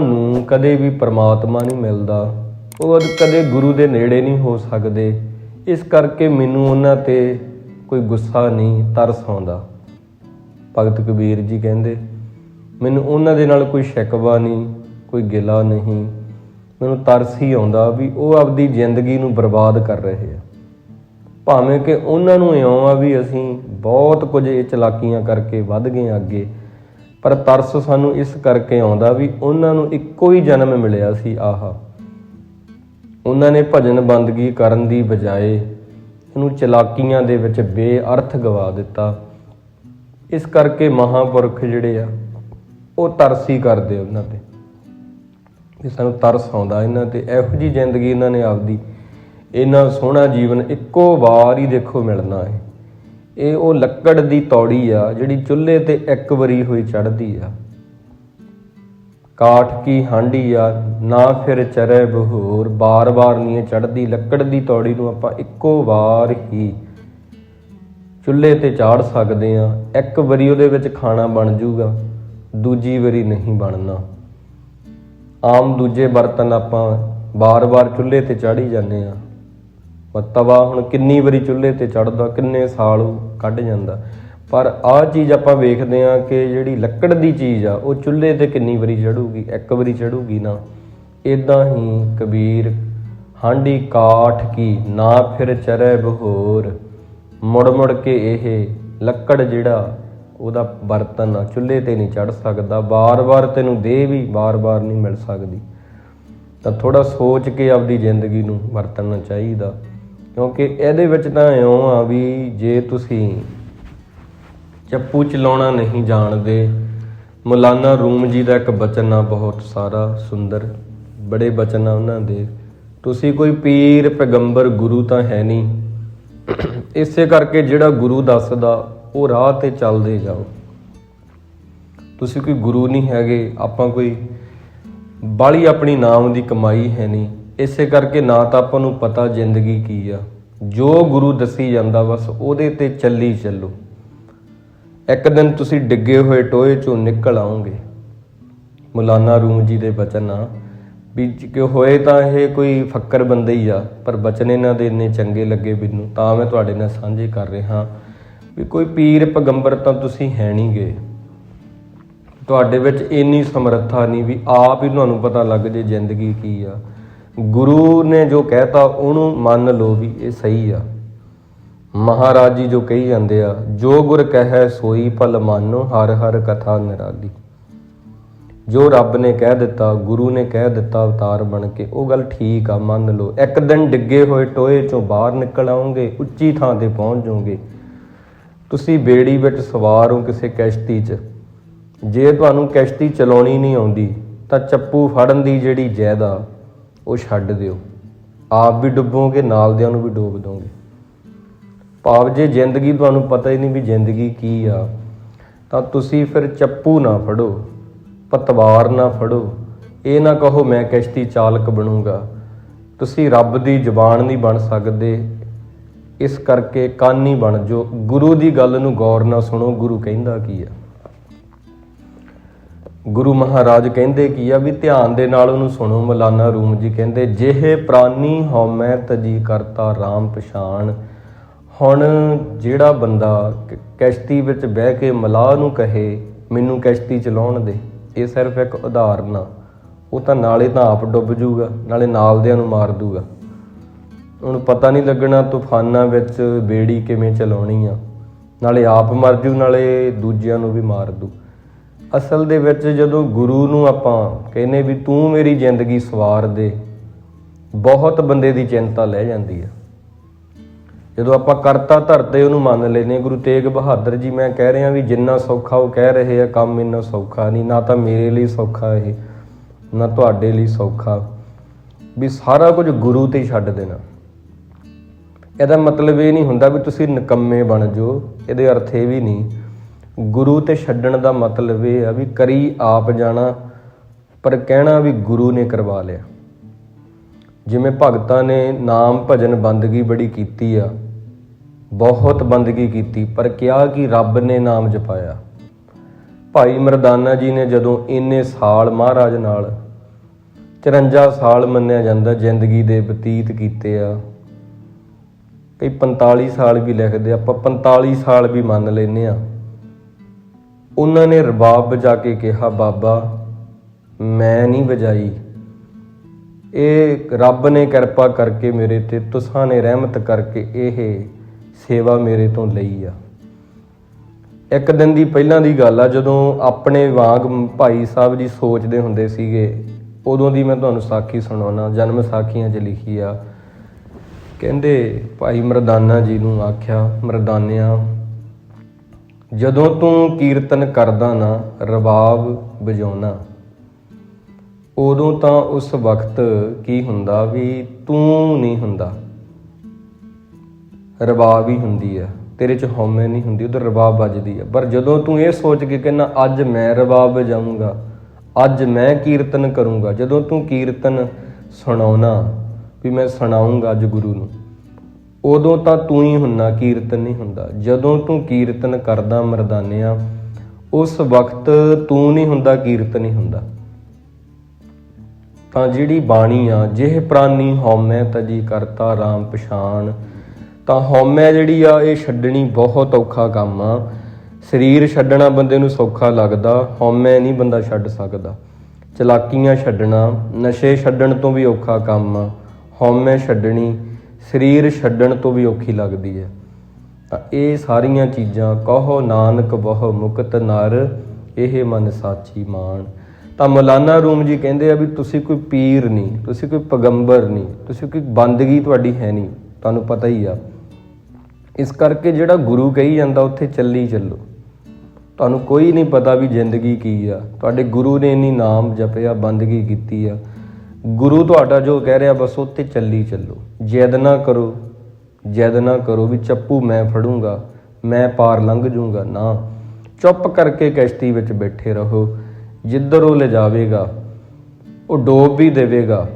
ਨੂੰ ਕਦੇ ਵੀ ਪਰਮਾਤਮਾ ਨਹੀਂ ਮਿਲਦਾ। ਉਹ ਕਦੇ ਗੁਰੂ ਦੇ ਨੇੜੇ ਨਹੀਂ ਹੋ ਸਕਦੇ। ਇਸ ਕਰਕੇ ਮੈਨੂੰ ਉਹਨਾਂ ਤੇ ਕੋਈ ਗੁੱਸਾ ਨਹੀਂ, ਤਰਸ ਆਉਂਦਾ। ਭਗਤ ਕਬੀਰ ਜੀ ਕਹਿੰਦੇ, ਮੈਨੂੰ ਉਹਨਾਂ ਦੇ ਨਾਲ ਕੋਈ ਸ਼ਿਕਵਾ ਨਹੀਂ, ਕੋਈ ਗਿਲਾ ਨਹੀਂ। ਮੈਨੂੰ ਤਰਸ ਹੀ ਆਉਂਦਾ ਵੀ ਉਹ ਆਪਦੀ ਜ਼ਿੰਦਗੀ ਨੂੰ ਬਰਬਾਦ ਕਰ ਰਹੇ ਆ। ਭਾਵੇਂ ਕਿ ਉਹਨਾਂ ਨੂੰ ਇਉਂ ਆ ਵੀ ਅਸੀਂ ਬਹੁਤ ਕੁਝ ਇਹ ਚਲਾਕੀਆਂ ਕਰਕੇ ਵੱਧ ਗਏ ਹਾਂ ਅੱਗੇ ਪਰ ਤਰਸ ਸਾਨੂੰ ਇਸ ਕਰਕੇ ਆਉਂਦਾ ਵੀ ਉਹਨਾਂ ਨੂੰ ਇੱਕੋ ਹੀ ਜਨਮ ਮਿਲਿਆ ਸੀ, ਆਹਾ। ਉਹਨਾਂ ਨੇ ਭਜਨ ਬੰਦਗੀ ਕਰਨ ਦੀ ਬਜਾਏ ਇਹਨੂੰ ਚਲਾਕੀਆਂ ਦੇ ਵਿੱਚ ਬੇਅਰਥ ਗਵਾ ਦਿੱਤਾ। ਇਸ ਕਰਕੇ ਮਹਾਪੁਰਖ ਜਿਹੜੇ ਆ, ਉਹ ਤਰਸੀ ਕਰਦੇ ਉਹਨਾਂ ਤੇ। ਵੀ ਸਾਨੂੰ ਤਰਸ ਆਉਂਦਾ ਇਹਨਾਂ ਤੇ, ਇਹੋ ਜੀ ਜ਼ਿੰਦਗੀ ਇਹਨਾਂ ਨੇ ਆਪਦੀ। ਇਹਨਾਂ ਸੋਹਣਾ ਜੀਵਨ ਇੱਕੋ ਵਾਰ ਹੀ ਦੇਖੋ ਮਿਲਣਾ ਹੈ। ਇਹ ਉਹ ਲੱਕੜ ਦੀ ਤੌੜੀ ਆ, ਜਿਹੜੀ ਚੁੱਲ੍ਹੇ ਤੇ ਇੱਕ ਵਾਰੀ ਹੋਈ ਚੜਦੀ ਆ। ਕਾਠ ਕੀ ਹਾਂਡੀ ਆ, ਨਾ ਫਿਰ ਚਰੇ ਬਹੂਰ। ਬਾਰ-ਬਾਰ ਨਹੀਂ ਇਹ ਚੜਦੀ ਲੱਕੜ ਦੀ ਤੌੜੀ ਨੂੰ ਆਪਾਂ ਇੱਕੋ ਵਾਰ ਹੀ ਚੁੱਲ੍ਹੇ ਤੇ ਚਾੜ ਸਕਦੇ ਆ। ਇੱਕ ਵਾਰੀ ਉਹਦੇ ਵਿੱਚ ਖਾਣਾ ਬਣ ਜਾਊਗਾ ਦੂਜੀ ਵਾਰੀ ਨਹੀਂ ਬਣਨਾ। ਆਮ ਦੂਜੇ ਬਰਤਨ ਆਪਾਂ ਬਾਰ-ਬਾਰ ਚੁੱਲ੍ਹੇ ਤੇ ਚਾੜੀ ਜਾਂਦੇ ਆ। ਪਰ ਤਵਾ ਹੁਣ ਕਿੰਨੀ ਵਾਰੀ ਚੁੱਲ੍ਹੇ ਤੇ ਚੜਦਾ ਕਿੰਨੇ ਸਾਲ ਉਹ ਕੱਢ ਜਾਂਦਾ। ਪਰ ਆਹ ਚੀਜ਼ ਆਪਾਂ ਵੇਖਦੇ ਆ ਕਿ ਜਿਹੜੀ ਲੱਕੜ ਦੀ ਚੀਜ਼ ਆ, ਉਹ ਚੁੱਲ੍ਹੇ ਤੇ ਕਿੰਨੀ ਵਾਰੀ ਚੜੂਗੀ ਇੱਕ ਵਾਰੀ ਚੜੂਗੀ ਨਾ। ਇਦਾਂ ਹੀ ਕਬੀਰ ਹਾਂਡੀ ਕਾਠ ਕੀ ਨਾ ਫਿਰ ਚਰੈ ਬਹੋਰ। ਮੁੜ ਮੁੜ ਕੇ ਇਹ ਲੱਕੜ ਜਿਹੜਾ, ਉਹਦਾ ਬਰਤਨ ਆ, ਚੁੱਲ੍ਹੇ ਤੇ ਨਹੀਂ ਚੜ ਸਕਦਾ। ਬਾਰ-ਬਾਰ ਤੈਨੂੰ ਦੇ ਵੀ ਬਾਰ-ਬਾਰ ਨਹੀਂ ਮਿਲ ਸਕਦੀ। ਤਾਂ ਥੋੜਾ ਸੋਚ ਕੇ ਆਪਦੀ ਜ਼ਿੰਦਗੀ ਨੂੰ ਵਰਤਣਾ ਚਾਹੀਦਾ। ਕਿਉਂਕਿ ਇਹਦੇ ਵਿੱਚ ਤਾਂ ਇਉਂ ਆ ਵੀ ਜੇ ਤੁਸੀਂ ਚੱਪੂ ਚਲਾਉਣਾ ਨਹੀਂ ਜਾਣਦੇ, ਮੌਲਾਨਾ ਰੂਮ ਜੀ ਦਾ ਇੱਕ ਬਚਨ ਆ ਬਹੁਤ ਸਾਰਾ, ਸੁੰਦਰ, ਬੜੇ ਬਚਨ ਆ ਉਹਨਾਂ ਦੇ, ਤੁਸੀਂ ਕੋਈ ਪੀਰ ਪੈਗੰਬਰ ਗੁਰੂ ਤਾਂ ਹੈ ਨਹੀਂ। ਇਸੇ ਕਰਕੇ ਜਿਹੜਾ ਗੁਰੂ ਦੱਸਦਾ, ਉਹ ਰਾਹ ਤੇ ਚੱਲਦੇ ਜਾਓ। ਤੁਸੀਂ ਕੋਈ ਗੁਰੂ ਨਹੀਂ ਹੈਗੇ, ਆਪਾਂ ਕੋਈ ਬਾਲੀ ਆਪਣੀ ਨਾਮ ਦੀ ਕਮਾਈ ਹੈ ਨਹੀਂ। ਇਸੇ ਕਰਕੇ ਨਾ ਤਾਂ ਆਪਾਂ ਨੂੰ ਪਤਾ ਜ਼ਿੰਦਗੀ ਕੀ ਆ। ਜੋ ਗੁਰੂ ਦੱਸੀ ਜਾਂਦਾ ਬਸ ਉਹਦੇ ਤੇ ਚੱਲੀ ਚੱਲੋ। ਇੱਕ ਦਿਨ ਤੁਸੀਂ ਡਿੱਗੇ ਹੋਏ ਟੋਏ ਚੋਂ ਨਿਕਲ ਆਓਗੇ। ਮੌਲਾਨਾ ਰੂਮ ਜੀ ਦੇ ਬਚਨ ਆ, ਵੀ ਕਿ ਹੋਏ ਤਾਂ ਇਹ ਕੋਈ ਫੱਕਰ ਬੰਦੇ ਹੀ ਆ, ਪਰ ਬਚਨ ਇਹਨਾਂ ਦੇ ਇੰਨੇ ਚੰਗੇ ਲੱਗੇ ਮੈਨੂੰ, ਤਾਂ ਮੈਂ ਤੁਹਾਡੇ ਨਾਲ ਸਾਂਝੇ ਕਰ ਰਿਹਾ ਵੀ ਕੋਈ ਪੀਰ ਪੈਗੰਬਰ ਤਾਂ ਤੁਸੀਂ ਹੈ ਨਹੀਂ ਗਏ ਤੁਹਾਡੇ ਵਿੱਚ ਇੰਨੀ ਸਮਰੱਥਾ ਨਹੀਂ ਵੀ ਆਪ ਹੀ ਤੁਹਾਨੂੰ ਪਤਾ ਲੱਗ ਜੇ ਜ਼ਿੰਦਗੀ ਕੀ ਆ। ਗੁਰੂ ਨੇ ਜੋ ਕਹਿਤਾ, ਉਹਨੂੰ ਮੰਨ ਲਓ ਵੀ ਇਹ ਸਹੀ ਆ। ਮਹਾਰਾਜ ਜੀ ਜੋ ਕਹੀ ਜਾਂਦੇ ਆ, ਜੋ ਗੁਰ ਕਹੈ ਸੋਈ ਭਲ ਮਾਨੋ, ਹਰ ਹਰ ਕਥਾ ਨਿਰਾਲੀ। ਜੋ ਰੱਬ ਨੇ ਕਹਿ ਦਿੱਤਾ, ਗੁਰੂ ਨੇ ਕਹਿ ਦਿੱਤਾ ਅਵਤਾਰ ਬਣ ਕੇ, ਉਹ ਗੱਲ ਠੀਕ ਆ, ਮੰਨ ਲਓ। ਇੱਕ ਦਿਨ ਡਿੱਗੇ ਹੋਏ ਟੋਏ ਚੋਂ ਬਾਹਰ ਨਿਕਲ ਆਉਂਗੇ, ਉੱਚੀ ਥਾਂ ਤੇ ਪਹੁੰਚ ਜਾਓਗੇ। ਤੁਸੀਂ ਬੇੜੀ ਵਿੱਚ ਸਵਾਰ ਹੋ ਕਿਸੇ ਕਸ਼ਤੀ 'ਚ। ਜੇ ਤੁਹਾਨੂੰ ਕਸ਼ਤੀ ਚਲਾਉਣੀ ਨਹੀਂ ਆਉਂਦੀ, ਤਾਂ ਚੱਪੂ ਫੜਨ ਦੀ ਜਿਹੜੀ ਜਾਇਦਾ ਉਹ ਛੱਡ ਦਿਓ। ਆਪ ਵੀ ਡੁੱਬੋਗੇ, ਨਾਲ ਦਿਆਂ ਨੂੰ ਵੀ ਡੋਬ ਦੋਗੇ। ਭਾਵ ਜੇ ਜ਼ਿੰਦਗੀ ਤੁਹਾਨੂੰ ਪਤਾ ਹੀ ਨਹੀਂ ਵੀ ਜ਼ਿੰਦਗੀ ਕੀ ਆ, ਤਾਂ ਤੁਸੀਂ ਫਿਰ ਚੱਪੂ ਨਾ ਫੜੋ, ਪਤਵਾਰ ਨਾ ਫੜੋ। ਇਹ ਨਾ ਕਹੋ ਮੈਂ ਕਿਸ਼ਤੀ ਚਾਲਕ ਬਣੂੰਗਾ। ਤੁਸੀਂ ਰੱਬ ਦੀ ਜਬਾਨ ਨਹੀਂ ਬਣ ਸਕਦੇ। ਇਸ ਕਰਕੇ ਕਾਨੀ ਬਣ ਜੋ ਗੁਰੂ ਦੀ ਗੱਲ ਨੂੰ ਗੌਰ ਨਾਲ ਸੁਣੋ, ਗੁਰੂ ਕਹਿੰਦਾ ਕੀ ਆ? ਗੁਰੂ ਮਹਾਰਾਜ ਕਹਿੰਦੇ ਕੀ ਆ ਵੀ ਧਿਆਨ ਦੇ ਨਾਲ ਉਹਨੂੰ ਸੁਣੋ, ਮਲਾਨਾ ਰੂਮ ਜੀ ਕਹਿੰਦੇ, ਜਿਹੇ ਪ੍ਰਾਨੀ ਹਉਮੈ ਤਜੀ ਕਰਤਾ RAM ਪਛਾਣ। ਹੁਣ ਜਿਹੜਾ ਬੰਦਾ ਕ- ਕਸ਼ਤੀ ਵਿੱਚ ਬਹਿ ਕੇ ਮਲਾਹ ਨੂੰ ਕਹੇ, ਮੈਨੂੰ ਕਸ਼ਤੀ ਚਲਾਉਣ ਦੇ, ਇਹ ਸਿਰਫ ਇੱਕ ਉਦਾਹਰਨ ਆ। ਉਹ ਤਾਂ ਨਾਲੇ ਤਾਂ ਆਪ ਡੁੱਬ ਜਾਊਗਾ ਨਾਲੇ ਨਾਲਦਿਆਂ ਨੂੰ ਮਾਰ ਦੂਗਾ। ਉਹਨੂੰ ਪਤਾ ਨਹੀਂ ਲੱਗਣਾ ਤੂਫਾਨਾਂ ਵਿੱਚ ਬੇੜੀ ਕਿਵੇਂ ਚਲਾਉਣੀ ਆ। ਨਾਲੇ ਆਪ ਮਰ ਜੂ, ਨਾਲੇ ਦੂਜਿਆਂ ਨੂੰ ਵੀ ਮਾਰ ਦੂ। ਅਸਲ ਦੇ ਵਿੱਚ ਜਦੋਂ ਗੁਰੂ ਨੂੰ ਆਪਾਂ ਕਹਿੰਨੇ ਵੀ ਤੂੰ ਮੇਰੀ ਜ਼ਿੰਦਗੀ ਸਵਾਰ ਦੇ, ਬਹੁਤ ਬੰਦੇ ਦੀ ਚਿੰਤਾ ਲੈ ਜਾਂਦੀ ਆ। ਜਦੋਂ ਆਪਾਂ ਕਰਤਾ ਧਰਤੇ ਉਹਨੂੰ ਮੰਨ ਲੈਨੇ ਗੁਰੂ ਤੇਗ ਬਹਾਦਰ ਜੀ ਮੈਂ ਕਹਿ ਰਿਹਾ ਵੀ ਜਿੰਨਾ ਸੌਖਾ ਉਹ ਕਹਿ ਰਹੇ ਆ, ਕੰਮ ਇੰਨਾ ਸੌਖਾ ਨਹੀਂ, ਨਾ ਤਾਂ ਮੇਰੇ ਲਈ ਸੌਖਾ ਇਹ, ਨਾ ਤੁਹਾਡੇ ਲਈ ਸੌਖਾ। ਵੀ ਸਾਰਾ ਕੁਝ ਗੁਰੂ ਤੇ ਛੱਡ ਦੇਣਾ। ਇਹਦਾ ਮਤਲਬ ਇਹ ਨਹੀਂ ਹੁੰਦਾ ਵੀ ਤੁਸੀਂ ਨਿਕੰਮੇ ਬਣ ਜਾਓ, ਇਹਦੇ ਅਰਥ ਇਹ ਵੀ ਨਹੀਂ ਗੁਰੂ ਤੇ ਛੱਡਣ ਦਾ ਮਤਲਬ ਇਹ ਆ ਵੀ ਕਰੀ ਆਪ ਜਾਣਾ, ਪਰ ਕਹਿਣਾ ਵੀ ਗੁਰੂ ਨੇ ਕਰਵਾ ਲਿਆ। ਜਿਵੇਂ ਭਗਤਾਂ ਨੇ ਨਾਮ ਭਜਨ ਬੰਦਗੀ ਬੜੀ ਕੀਤੀ ਆ, ਬਹੁਤ ਬੰਦਗੀ ਕੀਤੀ, ਪਰ ਕਿਹਾ ਕਿ ਰੱਬ ਨੇ ਨਾਮ ਜਪਾਇਆ। ਭਾਈ ਮਰਦਾਨਾ ਜੀ ਨੇ ਜਦੋਂ ਇੰਨੇ ਸਾਲ ਮਹਾਰਾਜ ਨਾਲ 54 ਸਾਲ ਮੰਨਿਆ ਜਾਂਦਾ, ਜ਼ਿੰਦਗੀ ਦੇ ਬਤੀਤ ਕੀਤੇ ਆ, ਕਈ 45 ਸਾਲ ਵੀ ਲਿਖਦੇ, ਆਪਾਂ 45 ਸਾਲ ਵੀ ਮੰਨ ਲੈਨੇ ਆ। ਉਹਨਾਂ ਨੇ ਰਬਾਬ ਵਜਾ ਕੇ ਕਿਹਾ, ਬਾਬਾ, ਮੈਂ ਨਹੀਂ ਵਜਾਈ। ਇਹ ਰੱਬ ਨੇ ਕਿਰਪਾ ਕਰਕੇ ਮੇਰੇ ਤੇ, ਤੁਸਾਂ ਨੇ ਰਹਿਮਤ ਕਰਕੇ ਇਹ ਸੇਵਾ ਮੇਰੇ ਤੋਂ ਲਈ ਆ। ਇੱਕ ਦਿਨ ਦੀ ਪਹਿਲਾਂ ਦੀ ਗੱਲ ਆ, ਜਦੋਂ ਆਪਣੇ ਵਾਂਗ ਭਾਈ ਸਾਹਿਬ ਜੀ ਸੋਚਦੇ ਹੁੰਦੇ ਸੀਗੇ, ਉਦੋਂ ਦੀ ਮੈਂ ਤੁਹਾਨੂੰ ਸਾਖੀ ਸੁਣਾਉਣਾ, ਜਨਮ ਸਾਖੀਆਂ 'ਚ ਲਿਖੀ ਆ। ਕਹਿੰਦੇ, ਭਾਈ ਮਰਦਾਨਾ ਜੀ ਨੂੰ ਆਖਿਆ, ਮਰਦਾਨਿਆ ਜਦੋਂ ਤੂੰ ਕੀਰਤਨ ਕਰਦਾ ਨਾ ਰਬਾਬ ਵਜਾਉਣਾ। ਉਦੋਂ ਤਾਂ ਉਸ ਵਕਤ ਕੀ ਹੁੰਦਾ ਵੀ ਤੂੰ ਨਹੀਂ ਹੁੰਦਾ। ਰਬਾਬ ਹੀ ਹੁੰਦੀ ਆ। ਤੇਰੇ ਚ ਹਉਮੈ ਨਹੀਂ ਹੁੰਦੀ, ਉਧਰ ਰਬਾਬ ਵੱਜਦੀ ਆ। ਪਰ ਜਦੋਂ ਤੂੰ ਇਹ ਸੋਚ ਕੇ ਕਹਿੰਦਾ ਅੱਜ ਮੈਂ ਰਬਾਬ ਵਜਾਊਂਗਾ, ਅੱਜ ਮੈਂ ਕੀਰਤਨ ਕਰੂੰਗਾ, ਜਦੋਂ ਤੂੰ ਕੀਰਤਨ ਸੁਣਾਉਣਾ ਵੀ ਮੈਂ ਸੁਣਾਉਂਗਾ ਅੱਜ ਗੁਰੂ ਨੂੰ ਉਦੋਂ ਤਾਂ ਤੂੰ ਹੀ ਹੁੰਨਾ, ਕੀਰਤਨ ਨਹੀਂ ਹੁੰਦਾ। ਜਦੋਂ ਤੂੰ ਕੀਰਤਨ ਕਰਦਾ ਮਰਦਾਨਿਆ, ਉਸ ਵਕਤ ਤੂੰ ਨਹੀਂ ਹੁੰਦਾ, ਕੀਰਤਨ ਨਹੀਂ ਹੁੰਦਾ। ਤਾਂ ਜਿਹੜੀ ਬਾਣੀ ਆ, ਜਿਹ ਪ੍ਰਾਨੀ ਹਉਮੈ ਤਜੀ ਕਰਤਾ RAM ਪਛਾਣ, ਤਾਂ ਹਉਮੈ ਜਿਹੜੀ ਆ, ਇਹ ਛੱਡਣੀ ਬਹੁਤ ਔਖਾ ਕੰਮ ਆ। ਸਰੀਰ ਛੱਡਣਾ ਬੰਦੇ ਨੂੰ ਸੌਖਾ ਲੱਗਦਾ, ਹਉਮੈ ਨਹੀਂ ਬੰਦਾ ਛੱਡ ਸਕਦਾ। ਚਲਾਕੀਆਂ ਛੱਡਣਾ, ਨਸ਼ੇ ਛੱਡਣ ਤੋਂ ਵੀ ਔਖਾ ਕੰਮ ਆ। ਹਉਮੈ ਛੱਡਣੀ ਸਰੀਰ ਛੱਡਣ ਤੋਂ ਵੀ ਔਖੀ ਲੱਗਦੀ ਹੈ। ਤਾਂ ਇਹ ਸਾਰੀਆਂ ਚੀਜ਼ਾਂ ਕਹੋ ਨਾਨਕ ਬਹੁ ਮੁਕਤ ਨਰ, ਇਹ ਮਨ ਸਾਚੀ ਮਾਨ ਤਾਂ ਮੌਲਾਨਾ ਰੂਮ ਜੀ ਕਹਿੰਦੇ ਆ ਵੀ ਤੁਸੀਂ ਕੋਈ ਪੀਰ ਨਹੀਂ, ਤੁਸੀਂ ਕੋਈ ਪੈਗੰਬਰ ਨਹੀਂ, ਤੁਸੀਂ ਕੋਈ ਬੰਦਗੀ ਤੁਹਾਡੀ ਹੈ ਨਹੀਂ, ਤੁਹਾਨੂੰ ਪਤਾ ਹੀ ਆ। ਇਸ ਕਰਕੇ ਜਿਹੜਾ ਗੁਰੂ ਕਹੀ ਜਾਂਦਾ, ਉੱਥੇ ਚੱਲੀ ਚੱਲੋ। ਤੁਹਾਨੂੰ ਕੋਈ ਨਹੀਂ ਪਤਾ ਵੀ ਜ਼ਿੰਦਗੀ ਕੀ ਆ। ਤੁਹਾਡੇ ਗੁਰੂ ਨੇ ਇੰਨੀ ਨਾਮ ਜਪਿਆ, ਬੰਦਗੀ ਕੀਤੀ ਆ। ਗੁਰੂ ਤੁਹਾਡਾ ਜੋ ਕਹਿ ਰਿਹਾ ਬਸ ਉੱਤੇ ਚੱਲੀ ਚੱਲੋ। ਜਿੱਦ ਨਾ ਕਰੋ, ਜਿੱਦ ਨਾ ਕਰੋ ਵੀ ਚੱਪੂ ਮੈਂ ਫੜੂੰਗਾ, ਮੈਂ ਪਾਰ ਲੰਘ ਜਾਊਂਗਾ ਨਾ। ਚੁੱਪ ਕਰਕੇ ਕਿਸ਼ਤੀ ਵਿੱਚ ਬੈਠੇ ਰਹੋ। ਜਿੱਧਰ ਉਹ ਲੈ ਜਾਵੇਗਾ ਉਹ ਡੋਬ ਵੀ ਦੇਵੇਗਾ।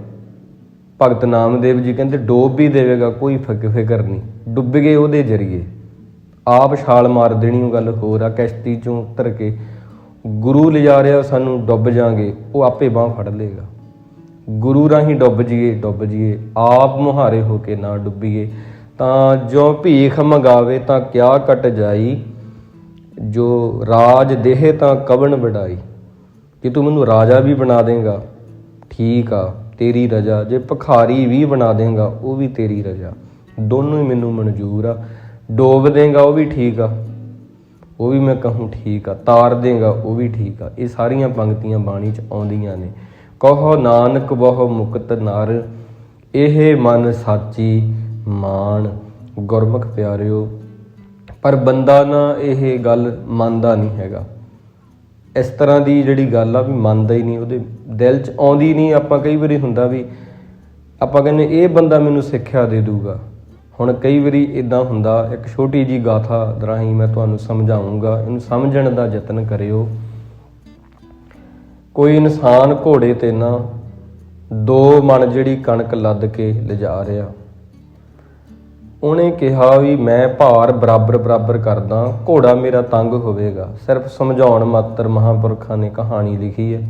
ਭਗਤ ਨਾਮਦੇਵ ਜੀ ਕਹਿੰਦੇ, ਡੋਬ ਵੀ ਦੇਵੇਗਾ, ਕੋਈ ਫਿਕ- ਫਿਕਰ ਨਹੀਂ। ਡੁੱਬ ਗਏ ਉਹਦੇ ਜਰੀਏ। ਆਪ ਛਾਲ ਮਾਰ ਦੇਣੀ ਉਹ ਗੱਲ ਹੋਰ ਆ, ਕਿਸ਼ਤੀ ਚੋਂ ਉਤਰ ਕੇ, ਗੁਰੂ ਲਿਜਾ ਰਿਹਾ, ਸਾਨੂੰ ਡੁੱਬ ਜਾਾਂਗੇ, ਉਹ ਆਪੇ ਬਾਹ ਫੜ ਲੇਗਾ ਗੁਰੂ ਰਾਹੀਂ ਡੁੱਬ ਜੀਏ ਡੁੱਬ ਜੀਏ ਆਪ ਮੁਹਾਰੇ ਹੋ ਕੇ ਨਾ ਡੁੱਬੀਏ, ਤਾਂ ਜੋ ਭੀਖ ਮੰਗਾਵੇ ਤਾਂ ਕਿਆ ਕਟ ਜਾਈ, ਜੋ ਰਾਜ ਦੇਹ ਤਾਂ ਕਵਣ ਵਡਾਈ, ਕਿ ਤੂੰ ਮੈਨੂੰ ਰਾਜਾ ਵੀ ਬਣਾ ਦੇਗਾ, ਠੀਕ ਆ, ਤੇਰੀ ਰਜਾ, ਜੇ ਭਖਾਰੀ ਵੀ ਬਣਾ ਦੇਗਾ, ਉਹ ਵੀ ਤੇਰੀ ਰਜਾ, ਦੋਨੋਂ ਹੀ ਮੈਨੂੰ ਮਨਜ਼ੂਰ ਆ, ਡੋਬ ਦੇਗਾ, ਉਹ ਵੀ ਠੀਕ ਆ, ਉਹ ਵੀ ਮੈਂ ਕਹੂੰ ਠੀਕ ਆ, ਤਾਰ ਦੇਗਾ, ਉਹ ਵੀ ਠੀਕ ਆ, ਇਹ ਸਾਰੀਆਂ ਪੰਕਤੀਆਂ ਬਾਣੀ ਚ ਆਉਂਦੀਆਂ ਨੇ। ਕਹੋ ਨਾਨਕ ਬਹੁ ਮੁਕਤ ਨਰ, ਇਹ ਮਨ ਸਾਚੀ ਮਾਨ ਗੁਰਮੁਖ ਪਿਆਰਿਓ, ਪਰ ਬੰਦਾ ਨਾ ਇਹ ਗੱਲ ਮੰਨਦਾ ਨਹੀਂ ਹੈਗਾ। ਇਸ ਤਰ੍ਹਾਂ ਦੀ ਜਿਹੜੀ ਗੱਲ ਆ ਵੀ ਮੰਨਦਾ ਹੀ ਨਹੀਂ, ਉਹਦੇ ਦਿਲ 'ਚ ਆਉਂਦੀ ਨਹੀਂ। ਆਪਾਂ ਕਈ ਵਾਰੀ ਹੁੰਦਾ ਵੀ ਆਪਾਂ ਕਹਿੰਦੇ ਇਹ ਬੰਦਾ ਮੈਨੂੰ ਸਿੱਖਿਆ ਦੇ ਦੂਗਾ। ਹੁਣ ਕਈ ਵਾਰੀ ਇਦਾਂ ਹੁੰਦਾ, ਇੱਕ ਛੋਟੀ ਜੀ ਗਾਥਾ ਦਰਾਹੀਂ ਮੈਂ ਤੁਹਾਨੂੰ ਸਮਝਾਉਂਗਾ, ਇਹਨੂੰ ਸਮਝਣ ਦਾ ਯਤਨ ਕਰਿਓ। ਕੋਈ ਇਨਸਾਨ ਘੋੜੇ ਤੇ ਨਾ ਦੋ ਮਣ ਜਿਹੜੀ ਕਣਕ ਲੱਦ ਕੇ ਲਿਜਾ ਰਿਹਾ। ਉਹਨੇ ਕਿਹਾ ਵੀ ਮੈਂ ਭਾਰ ਬਰਾਬਰ ਬਰਾਬਰ ਕਰਦਾ ਘੋੜਾ ਮੇਰਾ ਤੰਗ ਹੋਵੇਗਾ। ਸਿਰਫ ਸਮਝਾਉਣ ਮਾਤਰ ਮਹਾਂਪੁਰਖਾਂ ਨੇ ਕਹਾਣੀ ਲਿਖੀ ਹੈ।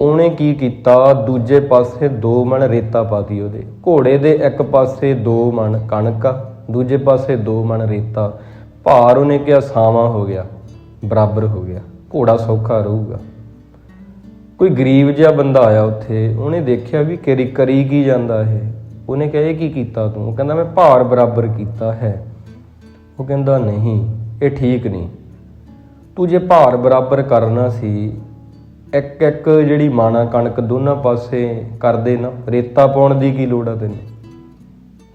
ਉਹਨੇ ਕੀ ਕੀਤਾ? ਦੂਜੇ ਪਾਸੇ ਦੋ ਮਣ ਰੇਤਾ ਪਾਤੀ ਉਹਦੇ। ਘੋੜੇ ਦੇ ਇੱਕ ਪਾਸੇ ਦੋ ਮਣ ਕਣਕ ਆ, ਦੂਜੇ ਪਾਸੇ ਦੋ ਮਣ ਰੇਤਾ। ਭਾਰ ਉਹਨੇ ਕਿਹਾ ਸਾਵਾਂ ਹੋ ਗਿਆ ਬਰਾਬਰ ਹੋ ਗਿਆ। ਘੋੜਾ ਸੌਖਾ ਰਹੂਗਾ। ਕੋਈ ਗਰੀਬ ਜਿਹਾ ਬੰਦਾ ਆਇਆ ਉੱਥੇ, ਉਹਨੇ ਦੇਖਿਆ ਵੀ ਕਰੀ ਕਰੀ ਕੀ ਜਾਂਦਾ ਇਹ। ਉਹਨੇ ਕਿਹਾ, ਇਹ ਕੀ ਕੀਤਾ ਤੂੰ? ਉਹ ਕਹਿੰਦਾ, ਮੈਂ ਭਾਰ ਬਰਾਬਰ ਕੀਤਾ ਹੈ। ਉਹ ਕਹਿੰਦਾ, ਨਹੀਂ, ਇਹ ਠੀਕ ਨਹੀਂ। ਤੂੰ ਜੇ ਭਾਰ ਬਰਾਬਰ ਕਰਨਾ ਸੀ ਇੱਕ ਇੱਕ ਜਿਹੜੀ ਮਾਣਾ ਕਣਕ ਦੋਨਾਂ ਪਾਸੇ ਕਰਦੇ ਨਾ, ਰੇਤਾ ਪਾਉਣ ਦੀ ਕੀ ਲੋੜ ਆ ਤੈਨੂੰ?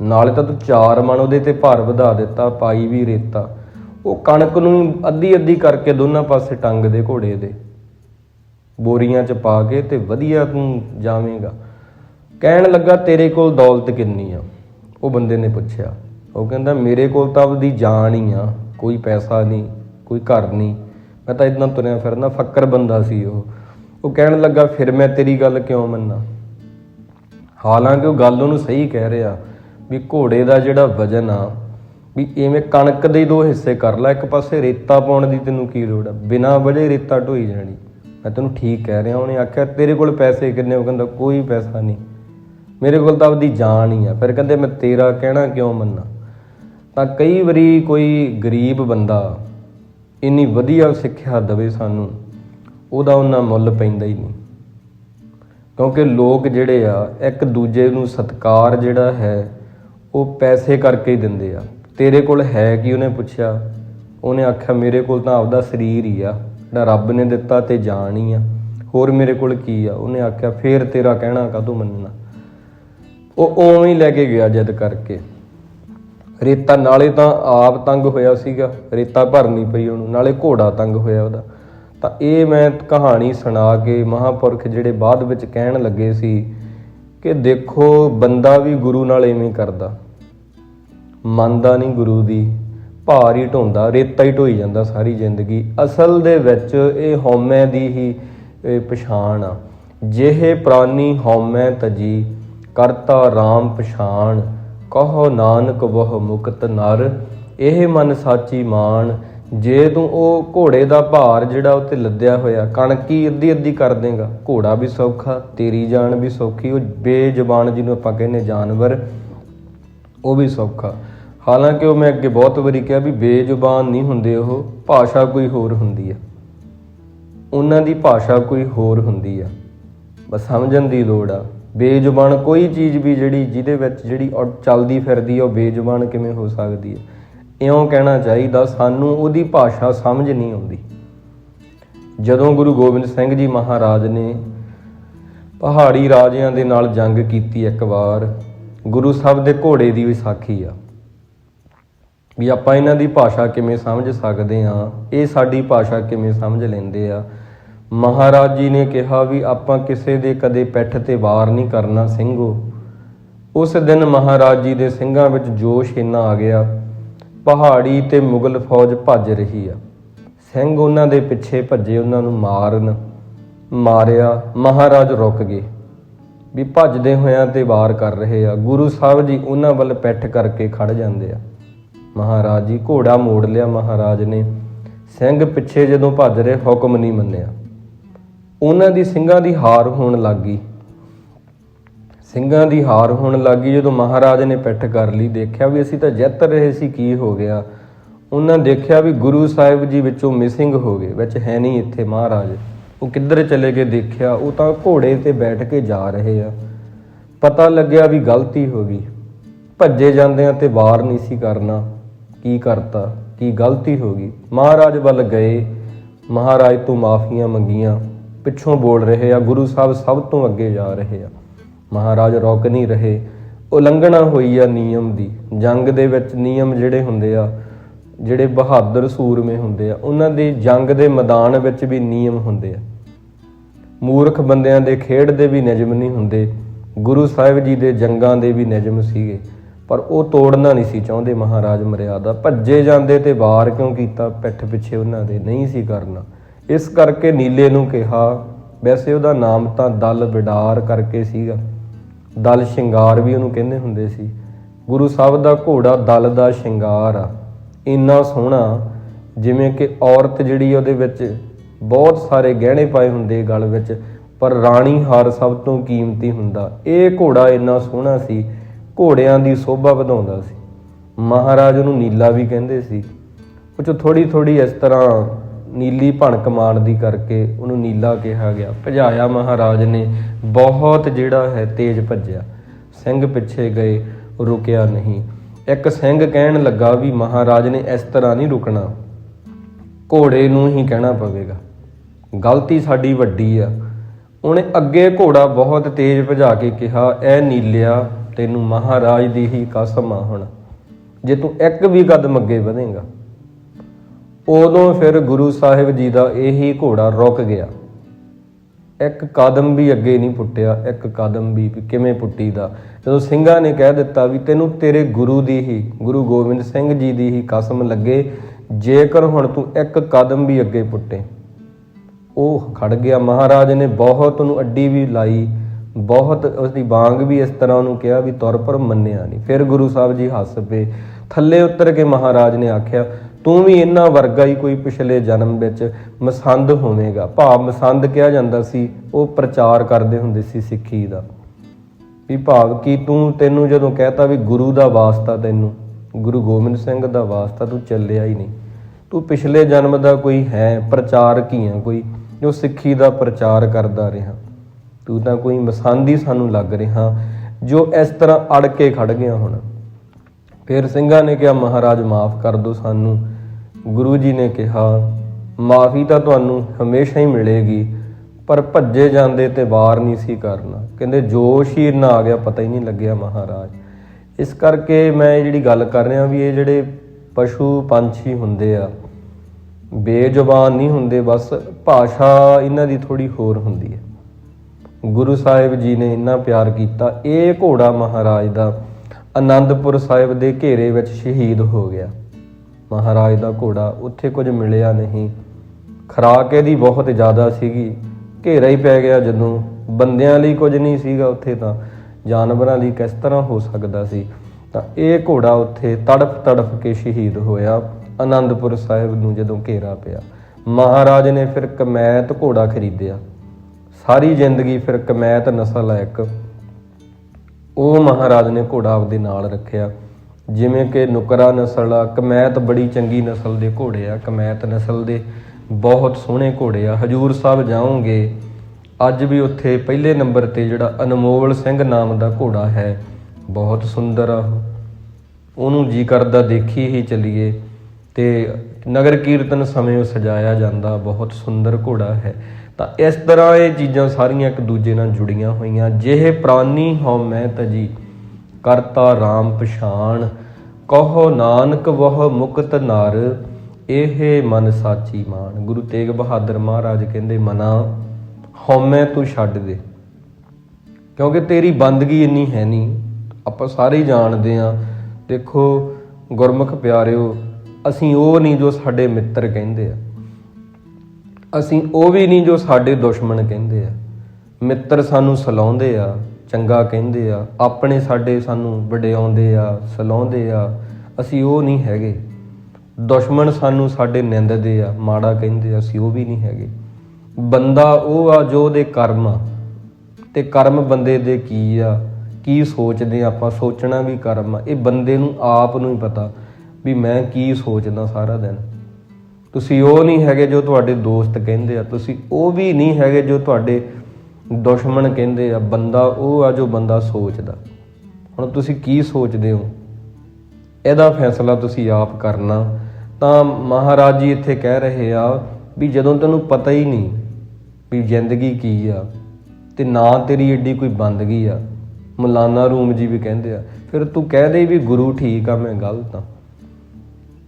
ਨਾਲੇ ਤਾਂ ਤੂੰ ਚਾਰ ਮਣ ਉਹਦੇ ਤੇ ਭਾਰ ਵਧਾ ਦਿੱਤਾ, ਪਾਈ ਵੀ ਰੇਤਾ। ਉਹ ਕਣਕ ਨੂੰ ਅੱਧੀ ਅੱਧੀ ਕਰਕੇ ਦੋਨਾਂ ਪਾਸੇ ਟੰਗ ਦੇ ਘੋੜੇ ਦੇ। ਬੋਰੀਆਂ 'ਚ ਪਾ ਕੇ ਤੇ ਵਧੀਆ ਤੂੰ ਜਾਵੇਂਗਾ। ਕਹਿਣ ਲੱਗਾ, ਤੇਰੇ ਕੋਲ ਦੌਲਤ ਕਿੰਨੀ ਆ? ਉਹ ਬੰਦੇ ਨੇ ਪੁੱਛਿਆ। ਉਹ ਕਹਿੰਦਾ, ਮੇਰੇ ਕੋਲ ਤਾਂ ਆਪਦੀ ਜਾਨ ਹੀ ਆ, ਕੋਈ ਪੈਸਾ ਨਹੀਂ, ਕੋਈ ਘਰ ਨਹੀਂ। ਮੈਂ ਤਾਂ ਇਦਾਂ ਤੁਰਿਆ ਫਿਰਨਾ ਫੱਕਰ ਬੰਦਾ ਸੀ ਉਹ। ਉਹ ਕਹਿਣ ਲੱਗਾ, ਫਿਰ ਮੈਂ ਤੇਰੀ ਗੱਲ ਕਿਉਂ ਮੰਨਾਂ? ਹਾਲਾਂਕਿ ਉਹ ਗੱਲ ਉਹਨੂੰ ਸਹੀ ਕਹਿ ਰਿਹਾ ਵੀ ਘੋੜੇ ਦਾ ਜਿਹੜਾ ਵਜਨ ਆ, ਵੀ ਐਵੇਂ ਕਣਕ ਦੇ ਦੋ ਹਿੱਸੇ ਕਰ ਲੈ, ਇੱਕ ਪਾਸੇ ਰੇਤਾ ਪਾਉਣ ਦੀ ਤੈਨੂੰ ਕੀ ਲੋੜ ਆ? ਬਿਨਾਂ ਵਜ੍ਹਾ ਰੇਤਾ ਢੋਈ ਜਾਣੀ। ਮੈਂ ਤੈਨੂੰ ਠੀਕ ਕਹਿ ਰਿਹਾ, ਉਹਨੇ ਆਖਿਆ, ਤੇਰੇ ਕੋਲ ਪੈਸੇ ਕਿੰਨੇ? ਉਹ ਕਹਿੰਦਾ, ਕੋਈ ਪੈਸਾ ਨਹੀਂ। ਮੇਰੇ ਕੋਲ ਤਾਂ ਆਪਦੀ ਜਾਨ ਹੀ ਆ। ਫਿਰ ਕਹਿੰਦੇ, ਮੈਂ ਤੇਰਾ ਕਹਿਣਾ ਕਿਉਂ ਮੰਨਾਂ? ਤਾਂ ਕਈ ਵਾਰੀ ਕੋਈ ਗਰੀਬ ਬੰਦਾ ਇੰਨੀ ਵਧੀਆ ਸਿੱਖਿਆ ਦਵੇ ਸਾਨੂੰ, ਉਹਦਾ ਉਹਨਾਂ ਮੁੱਲ ਪੈਂਦਾ ਹੀ ਨਹੀਂ। ਕਿਉਂਕਿ ਲੋਕ ਜਿਹੜੇ ਆ, ਇੱਕ ਦੂਜੇ ਨੂੰ ਸਤਕਾਰ ਜਿਹੜਾ ਹੈ, ਉਹ ਪੈਸੇ ਕਰਕੇ ਹੀ ਦਿੰਦੇ ਆ। ਤੇਰੇ ਕੋਲ ਹੈ ਕੀ? ਉਹਨੇ ਪੁੱਛਿਆ। ਉਹਨੇ ਆਖਿਆ, ਮੇਰੇ ਕੋਲ ਤਾਂ ਆਪਦਾ ਸਰੀਰ ਹੀ ਆ। ਜਿਹੜਾ ਰੱਬ ਨੇ ਦਿੱਤਾ ਤੇ ਜਾਨ ਹੀ ਆ। ਹੋਰ ਮੇਰੇ ਕੋਲ ਕੀ ਆ? ਉਹਨੇ ਆਖਿਆ, ਫੇਰ ਤੇਰਾ ਕਹਿਣਾ ਕਾਹਤੋਂ ਮੰਨਣਾ? ਉਹ ਉਵੇਂ ਹੀ ਲੈ ਕੇ ਗਿਆ ਜਦ ਕਰਕੇ। ਰੇਤਾ ਨਾਲੇ ਤਾਂ ਆਪ ਤੰਗ ਹੋਇਆ ਸੀਗਾ। ਰੇਤਾ ਭਰਨੀ ਪਈ ਉਹਨੂੰ, ਨਾਲੇ ਘੋੜਾ ਤੰਗ ਹੋਇਆ ਉਹਦਾ। ਤਾਂ ਇਹ ਮੈਂ ਕਹਾਣੀ ਸੁਣਾ ਕੇ ਮਹਾਪੁਰਖ ਜਿਹੜੇ ਬਾਅਦ ਵਿੱਚ ਕਹਿਣ ਲੱਗੇ ਸੀ ਕਿ ਦੇਖੋ, ਬੰਦਾ ਵੀ ਗੁਰੂ ਨਾਲ ਐਵੇਂ ਕਰਦਾ। ਮੰਨਦਾ ਨਹੀਂ ਗੁਰੂ ਦੀ। ਭਾਰ ਹੀ ਢੋਂਦਾ, ਰੇਤਾ ਹੀ ਢੋਈ ਜਾਂਦਾ ਸਾਰੀ ਜ਼ਿੰਦਗੀ। ਅਸਲ ਦੇ ਵਿੱਚ ਇਹ ਹਉਮੈ ਦੀ ਹੀ ਪਛਾਣ ਆ। ਜਿਹੇ ਪ੍ਰਾਨੀ ਹਉਮੈ ਤਜੀ, ਕਰਤਾ RAM ਪਛਾਣ। ਕਹੋ ਨਾਨਕ ਬਹੁ ਮੁਕਤ ਨਰ। ਇਹ ਮਨ ਸਾਚੀ ਮਾਨ ਜੇ ਤੂੰ ਉਹ ਘੋੜੇ ਦਾ ਭਾਰ ਜਿਹੜਾ ਉੱਤੇ ਲੱਦਿਆ ਹੋਇਆ, ਕਣਕੀ ਅੱਧੀ ਅੱਧੀ ਕਰ ਦੇਗਾ। ਘੋੜਾ ਵੀ ਸੌਖਾ, ਤੇਰੀ ਜਾਨ ਵੀ ਸੌਖੀ, ਉਹ ਬੇਜ਼ੁਬਾਨ ਜਿਹਨੂੰ ਆਪਾਂ ਕਹਿੰਦੇ ਜਾਨਵਰ, ਉਹ ਵੀ ਸੌਖਾ। ਹਾਲਾਂਕਿ ਉਹ ਮੈਂ ਅੱਗੇ ਬਹੁਤ ਵਾਰੀ ਕਿਹਾ ਵੀ ਬੇਜ਼ੁਬਾਨ ਨਹੀਂ ਹੁੰਦੇ ਉਹ, ਭਾਸ਼ਾ ਕੋਈ ਹੋਰ ਹੁੰਦੀ ਆ। ਉਹਨਾਂ ਦੀ ਭਾਸ਼ਾ ਕੋਈ ਹੋਰ ਹੁੰਦੀ ਆ। ਬਸ ਸਮਝਣ ਦੀ ਲੋੜ ਆ। ਬੇਜ਼ੁਬਾਨ ਕੋਈ ਚੀਜ਼ ਵੀ ਜਿਹੜੀ ਜਿਹਦੇ ਵਿੱਚ ਜਿਹੜੀ ਚੱਲਦੀ ਫਿਰਦੀ ਆ, ਉਹ ਬੇਜ਼ੁਬਾਨ ਕਿਵੇਂ ਹੋ ਸਕਦੀ ਹੈ ਇਉਂ ਕਹਿਣਾ ਚਾਹੀਦਾ, ਸਾਨੂੰ ਉਹਦੀ ਭਾਸ਼ਾ ਸਮਝ ਨਹੀਂ ਆਉਂਦੀ। ਜਦੋਂ ਗੁਰੂ ਗੋਬਿੰਦ ਸਿੰਘ ਜੀ ਮਹਾਰਾਜ ਨੇ ਪਹਾੜੀ ਰਾਜਿਆਂ ਦੇ ਨਾਲ ਜੰਗ ਕੀਤੀ ਇੱਕ ਵਾਰ, ਗੁਰੂ ਸਾਹਿਬ ਦੇ ਘੋੜੇ ਦੀ ਵਿਸਾਖੀ ਆ। ਵੀ ਆਪਾਂ ਇਹਨਾਂ ਦੀ ਭਾਸ਼ਾ ਕਿਵੇਂ ਸਮਝ ਸਕਦੇ ਹਾਂ, ਇਹ ਸਾਡੀ ਭਾਸ਼ਾ ਕਿਵੇਂ ਸਮਝ ਲੈਂਦੇ ਆ। ਮਹਾਰਾਜ ਜੀ ਨੇ ਕਿਹਾ ਵੀ ਆਪਾਂ ਕਿਸੇ ਦੇ ਕਦੇ ਪਿੱਠ ਤੇ ਵਾਰ ਨਹੀਂ ਕਰਨਾ ਸਿੰਘੋ। ਉਸ ਦਿਨ ਮਹਾਰਾਜ ਜੀ ਦੇ ਸਿੰਘਾਂ ਵਿੱਚ ਜੋਸ਼ ਇੰਨਾ ਆ ਗਿਆ, ਪਹਾੜੀ ਤੇ ਮੁਗਲ ਫੌਜ ਭੱਜ ਰਹੀ ਆ। ਸਿੰਘ ਉਹਨਾਂ ਦੇ ਪਿੱਛੇ ਭੱਜੇ, ਉਹਨਾਂ ਨੂੰ ਮਾਰਨ ਮਾਰਿਆ, ਮਹਾਰਾਜ ਰੁਕ ਗਏ। ਵੀ ਭੱਜਦੇ ਹੋਇਆਂ ਤੇ ਵਾਰ ਕਰ ਰਹੇ ਆ। ਗੁਰੂ ਸਾਹਿਬ ਜੀ ਉਹਨਾਂ ਵੱਲ ਪਿੱਠ ਕਰਕੇ ਖੜ ਜਾਂਦੇ ਆ। ਮਹਾਰਾਜ ਜੀ, ਘੋੜਾ ਮੋੜ ਲਿਆ ਮਹਾਰਾਜ ਨੇ। ਸਿੰਘ ਪਿੱਛੇ ਜਦੋਂ ਭੱਜ ਰਹੇ, ਹੁਕਮ ਨਹੀਂ ਮੰਨਿਆ। ਉਹਨਾਂ ਦੀ ਸਿੰਘਾਂ ਦੀ ਹਾਰ ਹੋਣ ਲੱਗੀ ਸਿੰਘਾਂ ਦੀ ਹਾਰ ਹੋਣ ਲੱਗੀ ਜਦੋਂ ਮਹਾਰਾਜ ਨੇ ਪਿੱਠ ਕਰ ਲਈ, ਦੇਖਿਆ ਵੀ ਅਸੀਂ ਤਾਂ ਜਿੱਤ ਰਹੇ ਸੀ, ਕੀ ਹੋ ਗਿਆ। ਉਹਨਾਂ ਦੇਖਿਆ ਵੀ ਗੁਰੂ ਸਾਹਿਬ ਜੀ ਵਿੱਚੋਂ ਮਿਸਿੰਗ ਹੋ ਗਏ, ਵਿੱਚ ਹੈ ਨਹੀਂ ਇੱਥੇ ਮਹਾਰਾਜ। ਉਹ ਕਿੱਧਰ ਚਲੇ ਗਏ, ਦੇਖਿਆ, ਉਹ ਤਾਂ ਘੋੜੇ ਤੇ ਬੈਠ ਕੇ ਜਾ ਰਹੇ ਆ। ਪਤਾ ਲੱਗਿਆ ਵੀ ਗਲਤੀ ਹੋ ਗਈ। ਭੱਜੇ ਜਾਂਦੇ ਆ ਤੇ ਵਾਰ ਨਹੀਂ ਸੀ ਕਰਨਾ। ਕੀ ਕਰਤਾ, ਕੀ ਗਲਤੀ ਹੋ ਗਈ? ਮਹਾਰਾਜ ਵੱਲ ਗਏ। ਮਹਾਰਾਜ, ਤੋਂ ਮਾਫੀਆਂ ਮੰਗੀਆਂ। ਪਿੱਛੋਂ ਬੋਲ ਰਹੇ ਆ, ਗੁਰੂ ਸਾਹਿਬ ਸਭ ਤੋਂ ਅੱਗੇ ਜਾ ਰਹੇ ਆ। ਮਹਾਰਾਜ ਰੋਕ ਨਹੀਂ ਰਹੇ। ਉਲੰਘਣਾ ਹੋਈ ਆ ਨਿਯਮ ਦੀ। ਜੰਗ ਦੇ ਵਿੱਚ ਨਿਯਮ ਜਿਹੜੇ ਹੁੰਦੇ ਆ, ਜਿਹੜੇ ਬਹਾਦਰ ਸੂਰਮੇ ਹੁੰਦੇ ਆ, ਉਹਨਾਂ ਦੇ ਜੰਗ ਦੇ ਮੈਦਾਨ ਵਿੱਚ ਵੀ ਨਿਯਮ ਹੁੰਦੇ ਆ। ਮੂਰਖ ਬੰਦਿਆਂ ਦੇ ਖੇਡ ਦੇ ਵੀ ਨਿਯਮ ਨਹੀਂ ਹੁੰਦੇ। ਗੁਰੂ ਸਾਹਿਬ ਜੀ ਦੇ ਜੰਗਾਂ ਦੇ ਵੀ ਨਿਯਮ ਸੀਗੇ। ਪਰ ਉਹ ਤੋੜਨਾ ਨਹੀਂ ਸੀ ਚਾਹੁੰਦੇ ਮਹਾਰਾਜ ਮਰਿਆਦਾ। ਭੱਜੇ ਜਾਂਦੇ ਤੇ ਵਾਰ ਕਿਉਂ ਕੀਤਾ? ਪਿੱਠ ਪਿੱਛੇ ਉਹਨਾਂ ਦੇ ਨਹੀਂ ਸੀ ਕਰਨਾ। ਇਸ ਕਰਕੇ ਨੀਲੇ ਨੂੰ ਕਿਹਾ, ਵੈਸੇ ਉਹਦਾ ਨਾਮ ਤਾਂ ਦਲ ਵਿਡਾਰ ਕਰਕੇ ਸੀਗਾ। ਦਲ ਸ਼ਿੰਗਾਰ ਵੀ ਉਹਨੂੰ ਕਹਿੰਦੇ ਹੁੰਦੇ ਸੀ। ਗੁਰੂ ਸਾਹਿਬ ਦਾ ਘੋੜਾ ਦਲ ਦਾ ਸ਼ਿੰਗਾਰ ਆ। ਇੰਨਾ ਸੋਹਣਾ, ਜਿਵੇਂ ਕਿ ਔਰਤ ਜਿਹੜੀ ਉਹਦੇ ਵਿੱਚ ਬਹੁਤ ਸਾਰੇ ਗਹਿਣੇ ਪਾਏ ਹੁੰਦੇ ਗਲ ਵਿੱਚ, ਪਰ ਰਾਣੀ ਹਾਰ ਸਭ ਤੋਂ ਕੀਮਤੀ ਹੁੰਦਾ। ਇਹ ਘੋੜਾ ਇੰਨਾ ਸੋਹਣਾ ਸੀ ਘੋੜਿਆਂ ਦੀ ਸੋਭਾ ਵਧਾਉਂਦਾ ਸੀ। ਮਹਾਰਾਜ ਨੂੰ ਨੀਲਾ ਵੀ ਕਹਿੰਦੇ ਸੀ। ਉਹ ਚ ਥੋੜੀ ਥੋੜੀ ਇਸ ਤਰ੍ਹਾਂ ਨੀਲੀ ਭਣਕ ਮਾਰਦੀ ਕਰਕੇ ਉਹਨੂੰ ਨੀਲਾ ਕਿਹਾ ਗਿਆ। ਭਜਾਇਆ ਮਹਾਰਾਜ ਨੇ, ਬਹੁਤ ਜਿਹੜਾ ਹੈ ਤੇਜ਼ ਭੱਜਿਆ। ਸਿੰਘ ਪਿੱਛੇ ਗਏ, ਰੁਕਿਆ ਨਹੀਂ। ਇੱਕ ਸਿੰਘ ਕਹਿਣ ਲੱਗਾ ਵੀ ਮਹਾਰਾਜ ਨੇ ਇਸ ਤਰ੍ਹਾਂ ਨਹੀਂ ਰੁਕਣਾ। ਘੋੜੇ ਨੂੰ ਹੀ ਕਹਿਣਾ ਪਵੇਗਾ। ਗਲਤੀ ਸਾਡੀ ਵੱਡੀ ਆ। ਉਹਨੇ ਅੱਗੇ ਘੋੜਾ ਬਹੁਤ ਤੇਜ਼ ਭਜਾ ਕੇ ਕਿਹਾ ਐ ਨੀਲਿਆ ਤੈਨੂੰ ਮਹਾਰਾਜ ਦੀ ਹੀ ਕਸਮ ਆ ਹੁਣ। ਜੇ ਤੂੰ ਇੱਕ ਵੀ ਕਦਮ ਅੱਗੇ ਵਧੇਗਾ। ਉਦੋਂ ਫਿਰ ਗੁਰੂ ਸਾਹਿਬ ਜੀ ਦਾ ਇਹੀ ਘੋੜਾ ਰੁਕ ਗਿਆ। ਇੱਕ ਕਦਮ ਵੀ ਅੱਗੇ ਨਹੀਂ ਪੁੱਟਿਆ, ਇੱਕ ਕਦਮ ਵੀ ਕਿਵੇਂ ਪੁੱਟੀ ਦਾ ਜਦੋਂ ਸਿੰਘਾਂ ਨੇ ਕਹਿ ਦਿੱਤਾ ਵੀ ਤੈਨੂੰ ਤੇਰੇ ਗੁਰੂ ਦੀ ਹੀ, ਗੁਰੂ ਗੋਬਿੰਦ ਸਿੰਘ ਜੀ ਦੀ ਹੀ ਕਸਮ ਲੱਗੇ, ਜੇਕਰ ਹੁਣ ਤੂੰ ਇੱਕ ਕਦਮ ਵੀ ਅੱਗੇ ਪੁੱਟੇ। ਉਹ ਖੜ ਗਿਆ। ਮਹਾਰਾਜ ਨੇ ਬਹੁਤ ਉਹਨੂੰ ਅੱਡੀ ਵੀ ਲਾਈ। ਬਹੁਤ ਉਸ ਦੀ ਬਾਂਗ ਵੀ ਇਸ ਤਰ੍ਹਾਂ ਉਹਨੂੰ ਕਿਹਾ ਵੀ ਤੁਰ ਪਰ ਮੰਨਿਆ ਨਹੀਂ। ਫਿਰ ਗੁਰੂ ਸਾਹਿਬ ਜੀ ਹੱਸ ਪਏ। ਥੱਲੇ ਉਤਰ ਕੇ ਮਹਾਰਾਜ ਨੇ ਆਖਿਆ, ਤੂੰ ਵੀ ਇਹਨਾਂ ਵਰਗਾ ਹੀ ਕੋਈ ਪਿਛਲੇ ਜਨਮ ਵਿੱਚ ਮਸੰਦ ਹੋਵੇਂਗਾ। ਭਾਵ ਮਸੰਦ ਕਿਹਾ ਜਾਂਦਾ ਸੀ, ਉਹ ਪ੍ਰਚਾਰ ਕਰਦੇ ਹੁੰਦੇ ਸੀ ਸਿੱਖੀ ਦਾ। ਵੀ ਭਾਵ ਕਿ ਤੂੰ ਤੈਨੂੰ ਜਦੋਂ ਕਹਿਤਾ ਵੀ ਗੁਰੂ ਦਾ ਵਾਸਤਾ ਤੈਨੂੰ, ਗੁਰੂ ਗੋਬਿੰਦ ਸਿੰਘ ਦਾ ਵਾਸਤਾ ਤੂੰ ਚੱਲਿਆ ਹੀ ਨਹੀਂ। ਤੂੰ ਪਿਛਲੇ ਜਨਮ ਦਾ ਕੋਈ ਹੈ ਪ੍ਰਚਾਰਕ ਹੀ ਹੈ ਕੋਈ? ਜੋ ਸਿੱਖੀ ਦਾ ਪ੍ਰਚਾਰ ਕਰਦਾ ਰਿਹਾ। ਤੂੰ ਤਾਂ ਕੋਈ ਮਸੰਦ ਹੀ ਸਾਨੂੰ ਲੱਗ ਰਿਹਾ, ਜੋ ਇਸ ਤਰ੍ਹਾਂ ਅੜ ਕੇ ਖੜ ਗਿਆ ਹੁਣ। ਫਿਰ ਸਿੰਘਾਂ ਨੇ ਕਿਹਾ, ਮਹਾਰਾਜ, ਮਾਫ ਕਰ ਦਿਓ ਸਾਨੂੰ। ਗੁਰੂ ਜੀ ਨੇ ਕਿਹਾ, ਮਾਫੀ ਤਾਂ ਤੁਹਾਨੂੰ ਹਮੇਸ਼ਾ ਹੀ ਮਿਲੇਗੀ, ਪਰ ਭੱਜੇ ਜਾਂਦੇ ਤੇ ਵਾਰ ਨਹੀਂ ਸੀ ਕਰਨਾ। ਕਹਿੰਦੇ, ਜੋਸ਼ ਹੀ ਇੰਨਾ ਆ ਗਿਆ, ਪਤਾ ਹੀ ਨਹੀਂ ਲੱਗਿਆ ਮਹਾਰਾਜ। ਇਸ ਕਰਕੇ ਮੈਂ ਇਹ ਜਿਹੜੀ ਗੱਲ ਕਰ ਰਿਹਾ ਵੀ ਇਹ ਜਿਹੜੇ ਪਸ਼ੂ ਪੰਛੀ ਹੁੰਦੇ ਆ, ਬੇਜ਼ੁਬਾਨ ਨਹੀਂ ਹੁੰਦੇ, ਬਸ ਭਾਸ਼ਾ ਇਹਨਾਂ ਦੀ ਥੋੜੀ ਹੋਰ ਹੁੰਦੀ ਹੈ। ਗੁਰੂ ਸਾਹਿਬ ਜੀ ਨੇ ਇੰਨਾ ਪਿਆਰ ਕੀਤਾ, ਇਹ ਘੋੜਾ ਮਹਾਰਾਜ ਦਾ ਆਨੰਦਪੁਰ ਸਾਹਿਬ ਦੇ ਘੇਰੇ ਵਿੱਚ ਸ਼ਹੀਦ ਹੋ ਗਿਆ। ਮਹਾਰਾਜ ਦਾ ਘੋੜਾ ਉੱਥੇ ਕੁਝ ਮਿਲਿਆ ਨਹੀਂ। ਖਰਾਕ ਇਹਦੀ ਬਹੁਤ ਜ਼ਿਆਦਾ ਸੀਗੀ, ਘੇਰਾ ਹੀ ਪੈ ਗਿਆ ਜਦੋਂ। ਬੰਦਿਆਂ ਲਈ ਕੁਝ ਨਹੀਂ ਸੀਗਾ ਉੱਥੇ ਤਾਂ, ਜਾਨਵਰਾਂ ਲਈ ਕਿਸ ਤਰ੍ਹਾਂ ਹੋ ਸਕਦਾ ਸੀ? ਤਾਂ ਇਹ ਘੋੜਾ ਉੱਥੇ ਤੜਫ ਤੜਫ ਕੇ ਸ਼ਹੀਦ ਹੋਇਆ ਆਨੰਦਪੁਰ ਸਾਹਿਬ ਨੂੰ ਜਦੋਂ ਘੇਰਾ ਪਿਆ। ਮਹਾਰਾਜ ਨੇ ਫਿਰ ਕਮੈਤ ਘੋੜਾ ਖਰੀਦਿਆ। ਸਾਰੀ ਜ਼ਿੰਦਗੀ ਫਿਰ ਕਮੈਤ ਨਸਲ ਹੈ ਇੱਕ ਉਹ ਮਹਾਰਾਜ ਨੇ ਘੋੜਾ ਆਪਦੇ ਨਾਲ ਰੱਖਿਆ। ਜਿਵੇਂ ਕਿ ਨੁਕਰਾ ਨਸਲ ਆ, ਕਮੈਤ ਬੜੀ ਚੰਗੀ ਨਸਲ ਦੇ ਘੋੜੇ ਆ, ਕਮੈਤ ਨਸਲ ਦੇ ਬਹੁਤ ਸੋਹਣੇ ਘੋੜੇ ਆ। ਹਜੂਰ ਸਾਹਿਬ ਜਾਓਗੇ, ਅੱਜ ਵੀ ਉੱਥੇ ਪਹਿਲੇ ਨੰਬਰ ਤੇ ਜਿਹੜਾ ਅਨਮੋਲ ਸਿੰਘ ਨਾਮ ਦਾ ਘੋੜਾ ਹੈ, ਬਹੁਤ ਸੁੰਦਰ ਆ। ਉਹਨੂੰ ਜੀ ਕਰਦਾ ਦੇਖੀ ਹੀ ਚਲੀਏ ਤੇ ਨਗਰ ਕੀਰਤਨ ਸਮੇਂ ਉਹ ਸਜਾਇਆ ਜਾਂਦਾ, ਬਹੁਤ ਸੁੰਦਰ ਘੋੜਾ ਹੈ। ਤਾਂ ਇਸ ਤਰ੍ਹਾਂ ਇਹ ਚੀਜ਼ਾਂ ਸਾਰੀਆਂ ਇੱਕ ਦੂਜੇ ਨਾਲ ਜੁੜੀਆਂ ਹੋਈਆਂ। ਜਿਹੇ ਪ੍ਰਾਨੀ ਹਉ ਮੈਂ ਤਜੀ ਕਰਤਾ RAM ਪਛਾਣ, ਕਹੋ ਨਾਨਕ ਵਹ ਮੁਕਤ ਨਰ, ਇਹ ਮਨ ਸਾਚੀ ਮਾਨ ਗੁਰੂ ਤੇਗ ਬਹਾਦਰ ਮਹਾਰਾਜ ਕਹਿੰਦੇ, ਮਨਾ ਹਉਮੈ ਤੂੰ ਛੱਡ ਦੇ। ਕਿਉਂਕਿ ਤੇਰੀ ਬੰਦਗੀ ਇੰਨੀ ਹੈ ਨਹੀਂ। ਆਪਾਂ ਸਾਰੇ ਹੀ ਜਾਣਦੇ ਆ ਦੇਖੋ ਗੁਰਮੁਖ ਪਿਆਰਿਓ, ਅਸੀਂ ਉਹ ਨਹੀਂ ਜੋ ਸਾਡੇ ਮਿੱਤਰ ਕਹਿੰਦੇ ਆ। ਅਸੀਂ ਉਹ ਵੀ ਨਹੀਂ ਜੋ ਸਾਡੇ ਦੁਸ਼ਮਣ ਕਹਿੰਦੇ ਆ। ਮਿੱਤਰ ਸਾਨੂੰ ਸਲਾਉਂਦੇ ਆ, ਚੰਗਾ ਕਹਿੰਦੇ ਆ, ਆਪਣੇ ਸਾਡੇ ਸਾਨੂੰ ਵਡਿਆਉਂਦੇ ਆ, ਸਲਾਉਂਦੇ ਆ। ਅਸੀਂ ਉਹ ਨਹੀਂ ਹੈਗੇ। ਦੁਸ਼ਮਣ ਸਾਨੂੰ ਸਾਡੇ ਨਿੰਦਦੇ ਆ, ਮਾੜਾ ਕਹਿੰਦੇ ਆ, ਅਸੀਂ ਉਹ ਵੀ ਨਹੀਂ ਹੈਗੇ। ਬੰਦਾ ਉਹ ਆ ਜੋ ਉਹਦੇ ਕਰਮ ਆ। ਤੇ ਕਰਮ ਬੰਦੇ ਦੇ ਕੀ ਆ? ਕੀ ਸੋਚਦੇ ਆ ਆਪਾਂ? ਸੋਚਣਾ ਵੀ ਕਰਮ ਆ। ਇਹ ਬੰਦੇ ਨੂੰ ਆਪ ਨੂੰ ਹੀ ਪਤਾ ਵੀ ਮੈਂ ਕੀ ਸੋਚਦਾ ਸਾਰਾ ਦਿਨ। ਤੁਸੀਂ ਉਹ ਨਹੀਂ ਹੈਗੇ ਜੋ ਤੁਹਾਡੇ ਦੋਸਤ ਕਹਿੰਦੇ ਆ, ਤੁਸੀਂ ਉਹ ਵੀ ਨਹੀਂ ਹੈਗੇ ਜੋ ਤੁਹਾਡੇ ਦੁਸ਼ਮਣ ਕਹਿੰਦੇ ਆ, ਬੰਦਾ ਉਹ ਆ ਜੋ ਬੰਦਾ ਸੋਚਦਾ। ਹੁਣ ਤੁਸੀਂ ਕੀ ਸੋਚਦੇ ਹੋ? ਇਹਦਾ ਫੈਸਲਾ ਤੁਸੀਂ ਆਪ ਕਰਨਾ। ਤਾਂ ਮਹਾਰਾਜ ਜੀ ਇੱਥੇ ਕਹਿ ਰਹੇ ਆ ਵੀ ਜਦੋਂ ਤੈਨੂੰ ਪਤਾ ਹੀ ਨਹੀਂ ਵੀ ਜ਼ਿੰਦਗੀ ਕੀ ਆ ਤੇ ਨਾ ਤੇਰੀ ਏਡੀ ਕੋਈ ਬੰਦਗੀ ਆ। ਮੌਲਾਨਾ ਰੂਮ ਜੀ ਵੀ ਕਹਿੰਦੇ ਆ, ਫਿਰ ਤੂੰ ਕਹਿ ਦੇ ਵੀ ਗੁਰੂ ਠੀਕ ਆ, ਮੈਂ ਗਲਤ ਆ।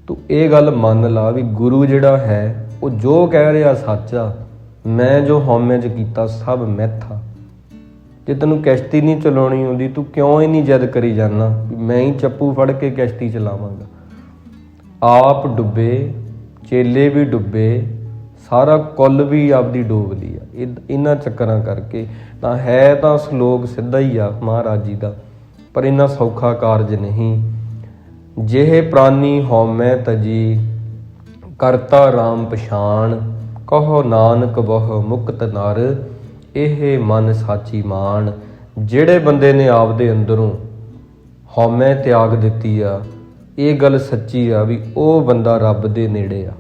ਤੂੰ ਇਹ ਗੱਲ ਮੰਨ ਲਾ ਵੀ ਗੁਰੂ ਜਿਹੜਾ ਹੈ, ਉਹ ਜੋ ਕਹਿ ਰਿਹਾ ਸੱਚ ਆ, ਮੈਂ ਜੋ ਹਉਮੈ ਚ ਕੀਤਾ ਸਭ ਮਿੱਥ ਜੇ ਤੈਨੂੰ ਕਿਸ਼ਤੀ ਨਹੀਂ ਚਲਾਉਣੀ ਆਉਂਦੀ, ਤੂੰ ਕਿਉਂ ਇੰਨੀ ਜਦ ਕਰੀ ਜਾਂਦਾ ਵੀ ਮੈਂ ਹੀ ਚੱਪੂ ਫੜ ਕੇ ਕਿਸ਼ਤੀ ਚਲਾਵਾਂਗਾ? ਆਪ ਡੁੱਬੇ, ਚੇਲੇ ਵੀ ਡੁੱਬੇ, ਸਾਰਾ ਕੁੱਲ ਵੀ ਆਪਦੀ ਡੋਬ ਲਈ ਆ। ਇਹ- ਇਹਨਾਂ ਚੱਕਰਾਂ ਕਰਕੇ ਤਾਂ ਹੈ ਤਾਂ ਸ਼ਲੋਕ ਸਿੱਧਾ ਹੀ ਆ ਮਹਾਰਾਜ ਜੀ ਦਾ, ਪਰ ਇਹਨਾਂ ਸੌਖਾ ਕਾਰਜ ਨਹੀਂ। ਜਿਹੇ ਪ੍ਰਾਨੀ ਹਉਮੈ ਤਜੀ, ਕਰਤਾ RAM ਪਛਾਣ, ਕਹੋ ਨਾਨਕ ਬਹੁ ਮੁਕਤ ਨਰ, ਇਹ ਮਨ ਸਾਚੀ ਮਾਨ ਜਿਹੜੇ ਬੰਦੇ ਨੇ ਆਪਦੇ ਅੰਦਰੋਂ ਹਉਮੈ ਤਿਆਗ ਦਿੱਤੀ ਆ, ਇਹ ਗੱਲ ਸੱਚੀ ਆ ਵੀ ਉਹ ਬੰਦਾ ਰੱਬ ਦੇ ਨੇੜੇ ਆ।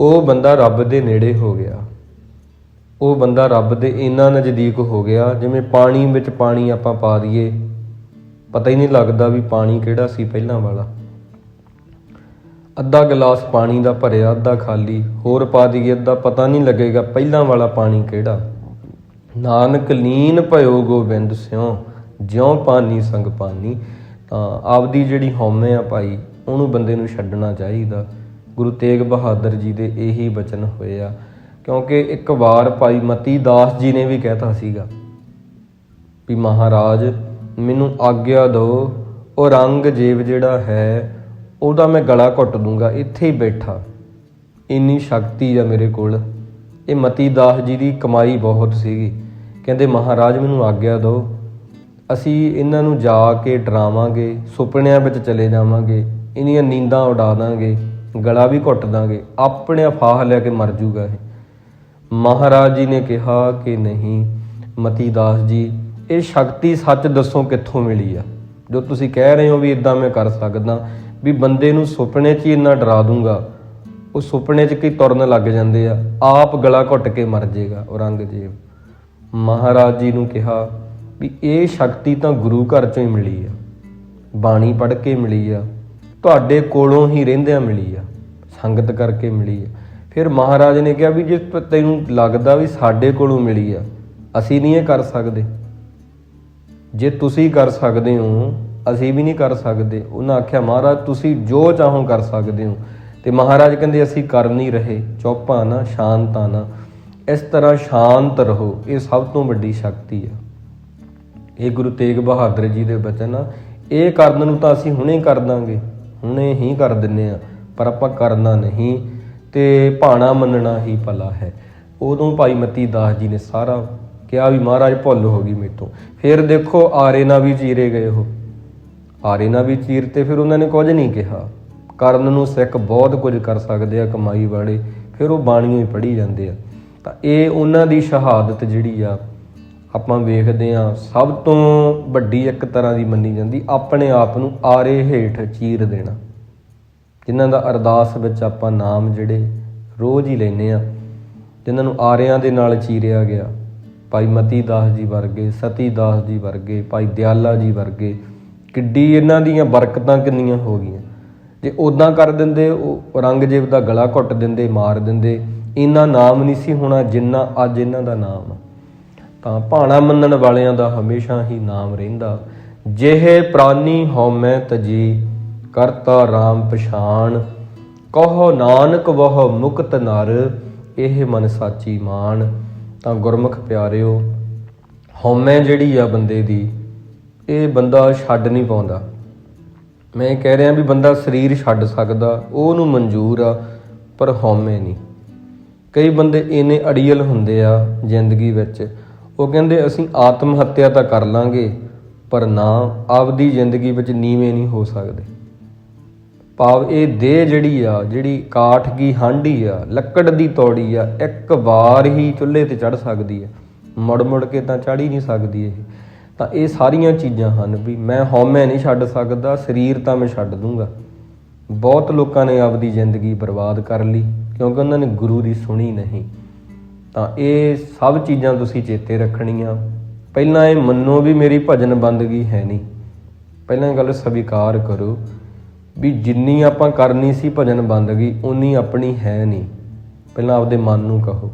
ਉਹ ਬੰਦਾ ਰੱਬ ਦੇ ਨੇੜੇ ਹੋ ਗਿਆ। ਉਹ ਬੰਦਾ ਰੱਬ ਦੇ ਇੰਨਾ ਨਜ਼ਦੀਕ ਹੋ ਗਿਆ, ਜਿਵੇਂ ਪਾਣੀ ਵਿੱਚ ਪਾਣੀ ਆਪਾਂ ਪਾ ਦਈਏ ਪਤਾ ਹੀ ਨਹੀਂ ਲੱਗਦਾ ਵੀ ਪਾਣੀ ਕਿਹੜਾ ਸੀ ਪਹਿਲਾਂ ਵਾਲਾ। ਅੱਧਾ ਗਲਾਸ ਪਾਣੀ ਦਾ ਭਰਿਆ, ਅੱਧਾ ਖਾਲੀ, ਹੋਰ ਪਾ ਦਈਏ, ਅੱਧਾ ਪਤਾ ਨਹੀਂ ਲੱਗੇਗਾ ਪਹਿਲਾਂ ਵਾਲਾ ਪਾਣੀ ਕਿਹੜਾ। ਨਾਨਕ ਲੀਨ ਭਇਓ ਗੋਬਿੰਦ ਸਿਉ, ਜਿਉ ਪਾਣੀ ਸੰਗ ਪਾਣੀ ਤਾਂ ਆਪਦੀ ਜਿਹੜੀ ਹਉਮੈ ਆ ਭਾਈ, ਉਹਨੂੰ ਬੰਦੇ ਨੂੰ ਛੱਡਣਾ ਚਾਹੀਦਾ। ਗੁਰੂ ਤੇਗ ਬਹਾਦਰ ਜੀ ਦੇ ਇਹੀ ਬਚਨ ਹੋਏ ਆ। ਕਿਉਂਕਿ ਇੱਕ ਵਾਰ ਭਾਈ ਮਤੀ ਦਾਸ ਜੀ ਨੇ ਵੀ ਕਹਿਤਾ ਸੀਗਾ ਵੀ ਮਹਾਰਾਜ ਮੈਨੂੰ ਆਗਿਆ ਦਿਓ। ਔਰੰਗਜ਼ੇਬ ਜਿਹੜਾ ਹੈ, ਉਹਦਾ ਮੈਂ ਗਲਾ ਘੁੱਟ ਦੂੰਗਾ। ਇੱਥੇ ਹੀ ਬੈਠਾ। ਇੰਨੀ ਸ਼ਕਤੀ ਆ ਮੇਰੇ ਕੋਲ। ਇਹ ਮਤੀ ਦਾਸ ਜੀ ਦੀ ਕਮਾਈ ਬਹੁਤ ਸੀਗੀ। ਕਹਿੰਦੇ, ਮਹਾਰਾਜ, ਮੈਨੂੰ ਆਗਿਆ ਦਿਓ। ਅਸੀਂ ਇਹਨਾਂ ਨੂੰ ਜਾ ਕੇ ਡਰਾਵਾਂਗੇ, ਸੁਪਨਿਆਂ ਵਿੱਚ ਚਲੇ ਜਾਵਾਂਗੇ ਇਹਨੀਆਂ ਨੀਂਦਾਂ ਉਡਾ ਦਾਂਗੇ, ਗਲਾ ਵੀ ਘੁੱਟ ਦਾਂਗੇ, ਆਪਣੇ ਫਾਹ ਲੈ ਕੇ ਮਰ ਜੂਗਾ ਇਹ। ਮਹਾਰਾਜ ਜੀ ਨੇ ਕਿਹਾ ਕਿ ਨਹੀਂ ਮਤੀ ਦਾਸ ਜੀ ਇਹ ਸ਼ਕਤੀ ਸੱਚ ਦੱਸੋ ਕਿੱਥੋਂ ਮਿਲੀ ਆ? ਜੋ ਤੁਸੀਂ ਕਹਿ ਰਹੇ ਹੋ ਵੀ ਇਦਾਂ ਮੈਂ ਕਰ ਸਕਦਾ, ਵੀ ਬੰਦੇ ਨੂੰ ਸੁਪਨੇ 'ਚ ਹੀ ਇੰਨਾ ਡਰਾ ਦੂੰਗਾ, ਉਹ ਸੁਪਨੇ 'ਚ ਕੀ ਤੁਰਨ ਲੱਗ ਜਾਂਦੇ ਆ? ਆਪ ਗਲਾ ਘੁੱਟ ਕੇ ਮਰ ਜਾਏਗਾ ਔਰੰਗਜ਼ੇਬ। ਮਹਾਰਾਜ ਜੀ ਨੂੰ ਕਿਹਾ ਵੀ ਇਹ ਸ਼ਕਤੀ ਤਾਂ ਗੁਰੂ ਘਰ ਚੋਂ ਹੀ ਮਿਲੀ ਆ। ਬਾਣੀ ਪੜ੍ਹ ਕੇ ਮਿਲੀ ਆ। ਤੁਹਾਡੇ ਕੋਲੋਂ ਹੀ ਰਹਿੰਦਿਆਂ ਮਿਲੀ ਆ। ਸੰਗਤ ਕਰਕੇ ਮਿਲੀ ਆ। ਫਿਰ ਮਹਾਰਾਜ ਨੇ ਕਿਹਾ ਵੀ ਜੇ ਤੈਨੂੰ ਲੱਗਦਾ ਵੀ ਸਾਡੇ ਕੋਲੋਂ ਮਿਲੀ ਆ, ਅਸੀਂ ਨਹੀਂ ਇਹ ਕਰ ਸਕਦੇ। ਜੇ ਤੁਸੀਂ ਕਰ ਸਕਦੇ ਹੋ, ਅਸੀਂ ਵੀ ਨਹੀਂ ਕਰ ਸਕਦੇ। ਉਹਨਾਂ ਆਖਿਆ, ਮਹਾਰਾਜ, ਤੁਸੀਂ ਜੋ ਚਾਹੋ ਕਰ ਸਕਦੇ ਹੋ। ਤੇ ਮਹਾਰਾਜ ਕਹਿੰਦੇ, ਅਸੀਂ ਕਰ ਨਹੀਂ ਰਹੇ। ਚੁੱਪਾ ਨਾ, ਸ਼ਾਂਤਾ ਨਾ। ਇਸ ਤਰ੍ਹਾਂ ਸ਼ਾਂਤ ਰਹੋ। ਇਹ ਸਭ ਤੋਂ ਵੱਡੀ ਸ਼ਕਤੀ ਆ। ਇਹ ਗੁਰੂ ਤੇਗ ਬਹਾਦਰ ਜੀ ਦੇ ਬਚਨ ਆ। ਇਹ ਕਰਨ ਨੂੰ ਤਾਂ ਅਸੀਂ ਹੁਣੇ ਕਰ ਦਾਂਗੇ। ਹੁਣੇ ਹੀ ਕਰ ਦਿੰਨੇ ਆ, ਪਰ ਆਪਾਂ ਕਰਨਾ ਨਹੀਂ। ਤੇ ਭਾਣਾ ਮੰਨਣਾ ਹੀ ਭਲਾ ਹੈ। ਉਦੋਂ ਭਾਈ ਮਤੀ ਦਾਸ ਜੀ ਨੇ ਸਾਰਾ ਕਿਹਾ ਵੀ ਮਹਾਰਾਜ ਭੁੱਲ ਹੋ ਗਈ ਮੇਤੋਂ। ਫਿਰ ਦੇਖੋ ਆਰੇ ਨਾਲ ਵੀ ਚੀਰੇ ਗਏ ਉਹ। ਆਰੇ ਨਾਲ ਵੀ ਚੀਰ ਤੇ ਫਿਰ ਉਹਨਾਂ ਨੇ ਕੁਝ ਨਹੀਂ ਕਿਹਾ। ਕਰਨ ਨੂੰ ਸਿੱਖ ਬਹੁਤ ਕੁਝ ਕਰ ਸਕਦੇ ਆ, ਕਮਾਈ ਵਾਲੇ, ਫਿਰ ਉਹ ਬਾਣੀਆਂ ਹੀ ਪੜ੍ਹੀ ਜਾਂਦੇ ਆ। ਤਾਂ ਇਹ ਉਹਨਾਂ ਦੀ ਸ਼ਹਾਦਤ ਜਿਹੜੀ ਆ, ਆਪਾਂ ਵੇਖਦੇ ਆ, ਸਭ ਤੋਂ ਵੱਡੀ ਇੱਕ ਤਰ੍ਹਾਂ ਦੀ ਮੰਨੀ ਜਾਂਦੀ, ਆਪਣੇ ਆਪ ਨੂੰ ਆਰੇ ਹੇਠ ਚੀਰ ਦੇਣਾ। ਜਿਨ੍ਹਾਂ ਦਾ ਅਰਦਾਸ ਵਿੱਚ ਆਪਾਂ ਨਾਮ ਜਿਹੜੇ, ਰੋਜ਼ ਹੀ ਲੈਨੇ ਆ, ਜਿਨ੍ਹਾਂ ਨੂੰ ਆਰਿਆਂ ਦੇ ਨਾਲ ਚੀਰਿਆ ਗਿਆ। ਭਾਈ ਮਤੀ ਦਾਸ ਜੀ ਵਰਗੇ, ਸਤੀ ਦਾਸ ਜੀ ਵਰਗੇ, ਭਾਈ ਦਿਆਲਾ ਜੀ ਵਰਗੇ, ਕਿੱਡੀ ਇਹਨਾਂ ਦੀਆਂ ਬਰਕਤਾਂ ਕਿੰਨੀਆਂ ਹੋ ਗਈਆਂ। ਜੇ ਉਦਾਂ ਕਰ ਦਿੰਦੇ, ਉਹ ਔਰੰਗਜ਼ੇਬ ਦਾ ਗਲਾ ਘੁੱਟ ਦਿੰਦੇ, ਮਾਰ ਦਿੰਦੇ, ਇਹਨਾਂ ਨਾਮ ਨਹੀਂ ਸੀ ਹੋਣਾ ਜਿੰਨਾ ਅੱਜ ਇਹਨਾਂ ਦਾ ਨਾਮ ਤਾਂ ਭਾਣਾ ਮੰਨਣ ਵਾਲਿਆਂ ਦਾ ਹਮੇਸ਼ਾ ਹੀ ਨਾਮ ਰਹਿੰਦਾ, ਜਿਹੇ ਪ੍ਰਾਨੀ ਹਉਮੈ ਤਜੀ, ਕਰਤਾ RAM ਪਛਾਣ, ਕਹੋ ਨਾਨਕ ਵਹ ਮੁਕਤ ਨਰ, ਇਹ ਮਨ ਸਾਚੀ ਮਾਨ ਤਾਂ ਗੁਰਮੁਖ ਪਿਆਰਿਓ, ਹਉਮੈ ਜਿਹੜੀ ਆ ਬੰਦੇ ਦੀ, ਇਹ ਬੰਦਾ ਛੱਡ ਨਹੀਂ ਪਾਉਂਦਾ। ਮੈਂ ਇਹ ਕਹਿ ਰਿਹਾ ਵੀ ਬੰਦਾ ਸਰੀਰ ਛੱਡ ਸਕਦਾ ਉਹ ਉਹਨੂੰ ਮਨਜ਼ੂਰ ਆ, ਪਰ ਹਉਮੈ ਨਹੀਂ। ਕਈ ਬੰਦੇ ਇੰਨੇ ਅੜੀਅਲ ਹੁੰਦੇ ਆ ਜ਼ਿੰਦਗੀ ਵਿੱਚ, ਉਹ ਕਹਿੰਦੇ ਅਸੀਂ ਆਤਮ ਹੱਤਿਆ ਤਾਂ ਕਰ ਲਾਂਗੇ, ਪਰ ਨਾ, ਆਪਦੀ ਜ਼ਿੰਦਗੀ ਵਿੱਚ ਨੀਵੇਂ ਨਹੀਂ ਹੋ ਸਕਦੇ। ਭਾਵ ਇਹ ਦੇਹ ਜਿਹੜੀ ਆ, ਜਿਹੜੀ ਕਾਠ ਕੀ ਹਾਂਡੀ ਆ, ਲੱਕੜ ਦੀ ਤੌੜੀ ਆ, ਇੱਕ ਵਾਰ ਹੀ ਚੁੱਲ੍ਹੇ ਤੇ ਚੜ ਸਕਦੀ ਆ। ਮੁੜ ਮੁੜ ਕੇ ਤਾਂ ਚੜ ਹੀ ਨਹੀਂ ਸਕਦੀ ਇਹ। ਤਾਂ ਇਹ ਸਾਰੀਆਂ ਚੀਜ਼ਾਂ ਹਨ ਵੀ ਮੈਂ ਹਉਮੈ ਨਹੀਂ ਛੱਡ ਸਕਦਾ, ਸਰੀਰ ਤਾਂ ਮੈਂ ਛੱਡ ਦੂੰਗਾ। ਬਹੁਤ ਲੋਕਾਂ ਨੇ ਆਪਦੀ ਜ਼ਿੰਦਗੀ ਬਰਬਾਦ ਕਰ ਲਈ, ਕਿਉਂਕਿ ਉਹਨਾਂ ਨੇ ਗੁਰੂ ਦੀ ਸੁਣੀ ਨਹੀਂ। ਤਾਂ ਇਹ ਸਭ ਚੀਜ਼ਾਂ ਤੁਸੀਂ ਚੇਤੇ ਰੱਖਣੀਆਂ। ਪਹਿਲਾਂ ਇਹ ਮੰਨੋ ਵੀ ਮੇਰੀ ਭਜਨ ਬੰਦਗੀ ਹੈ ਨਹੀਂ। ਪਹਿਲਾਂ ਗੱਲ ਸਵੀਕਾਰ ਕਰੋ। ਵੀ ਜਿੰਨੀ ਆਪਾਂ ਕਰਨੀ ਸੀ ਭਜਨ ਬੰਦਗੀ ਉਨੀ ਆਪਣੀ ਹੈ ਨਹੀਂ। ਪਹਿਲਾਂ ਆਪਦੇ ਮਨ ਨੂੰ ਕਹੋ।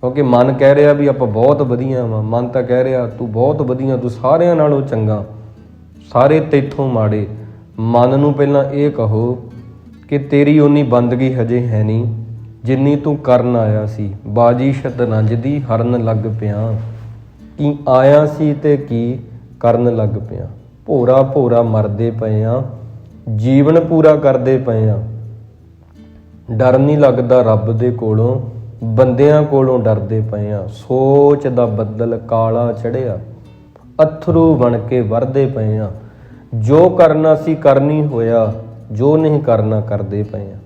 ਕਿਉਂਕਿ ਮਨ ਕਹਿ ਰਿਹਾ ਵੀ ਆਪਾਂ ਬਹੁਤ ਵਧੀਆ ਵਾਂ। ਮਨ ਤਾਂ ਕਹਿ ਰਿਹਾ, ਤੂੰ ਬਹੁਤ ਵਧੀਆ, ਤੂੰ ਸਾਰਿਆਂ ਨਾਲੋਂ ਚੰਗਾ। ਸਾਰੇ ਤੇਥੋਂ ਮਾੜੇ। ਮਨ ਨੂੰ ਪਹਿਲਾਂ ਇਹ ਕਹੋ ਕਿ ਤੇਰੀ ਉਨੀ ਬੰਦਗੀ ਹਜੇ ਹੈ ਨਹੀਂ। ਜਿੰਨੀ ਤੂੰ ਕਰਨ ਆਇਆ ਸੀ, ਬਾਜੀ ਸ਼ਤਰੰਜ ਦੀ ਹਰਨ ਲੱਗ ਪਿਆ। ਕੀ ਆਇਆ ਸੀ ਤੇ ਕੀ ਕਰਨ ਲੱਗ ਪਿਆ। ਭੋਰਾ ਭੋਰਾ ਮਰਦੇ ਪਏ ਆ। ਜੀਵਨ ਪੂਰਾ ਕਰਦੇ ਪਏ ਆ ਡਰ ਨਹੀਂ ਲੱਗਦਾ ਰੱਬ ਦੇ ਕੋਲੋਂ, ਬੰਦਿਆਂ ਕੋਲੋਂ ਡਰਦੇ ਪਏ ਆ ਸੋਚ ਦਾ ਬੱਦਲ ਕਾਲਾ ਚੜਿਆ ਅਥਰੂ ਬਣ ਕੇ ਵਰਦੇ ਪਏ ਆ ਜੋ ਕਰਨਾ ਸੀ ਕਰਨੀ ਹੋਇਆ, ਜੋ ਨਹੀਂ ਕਰਨਾ ਕਰਦੇ ਪਏ ਆ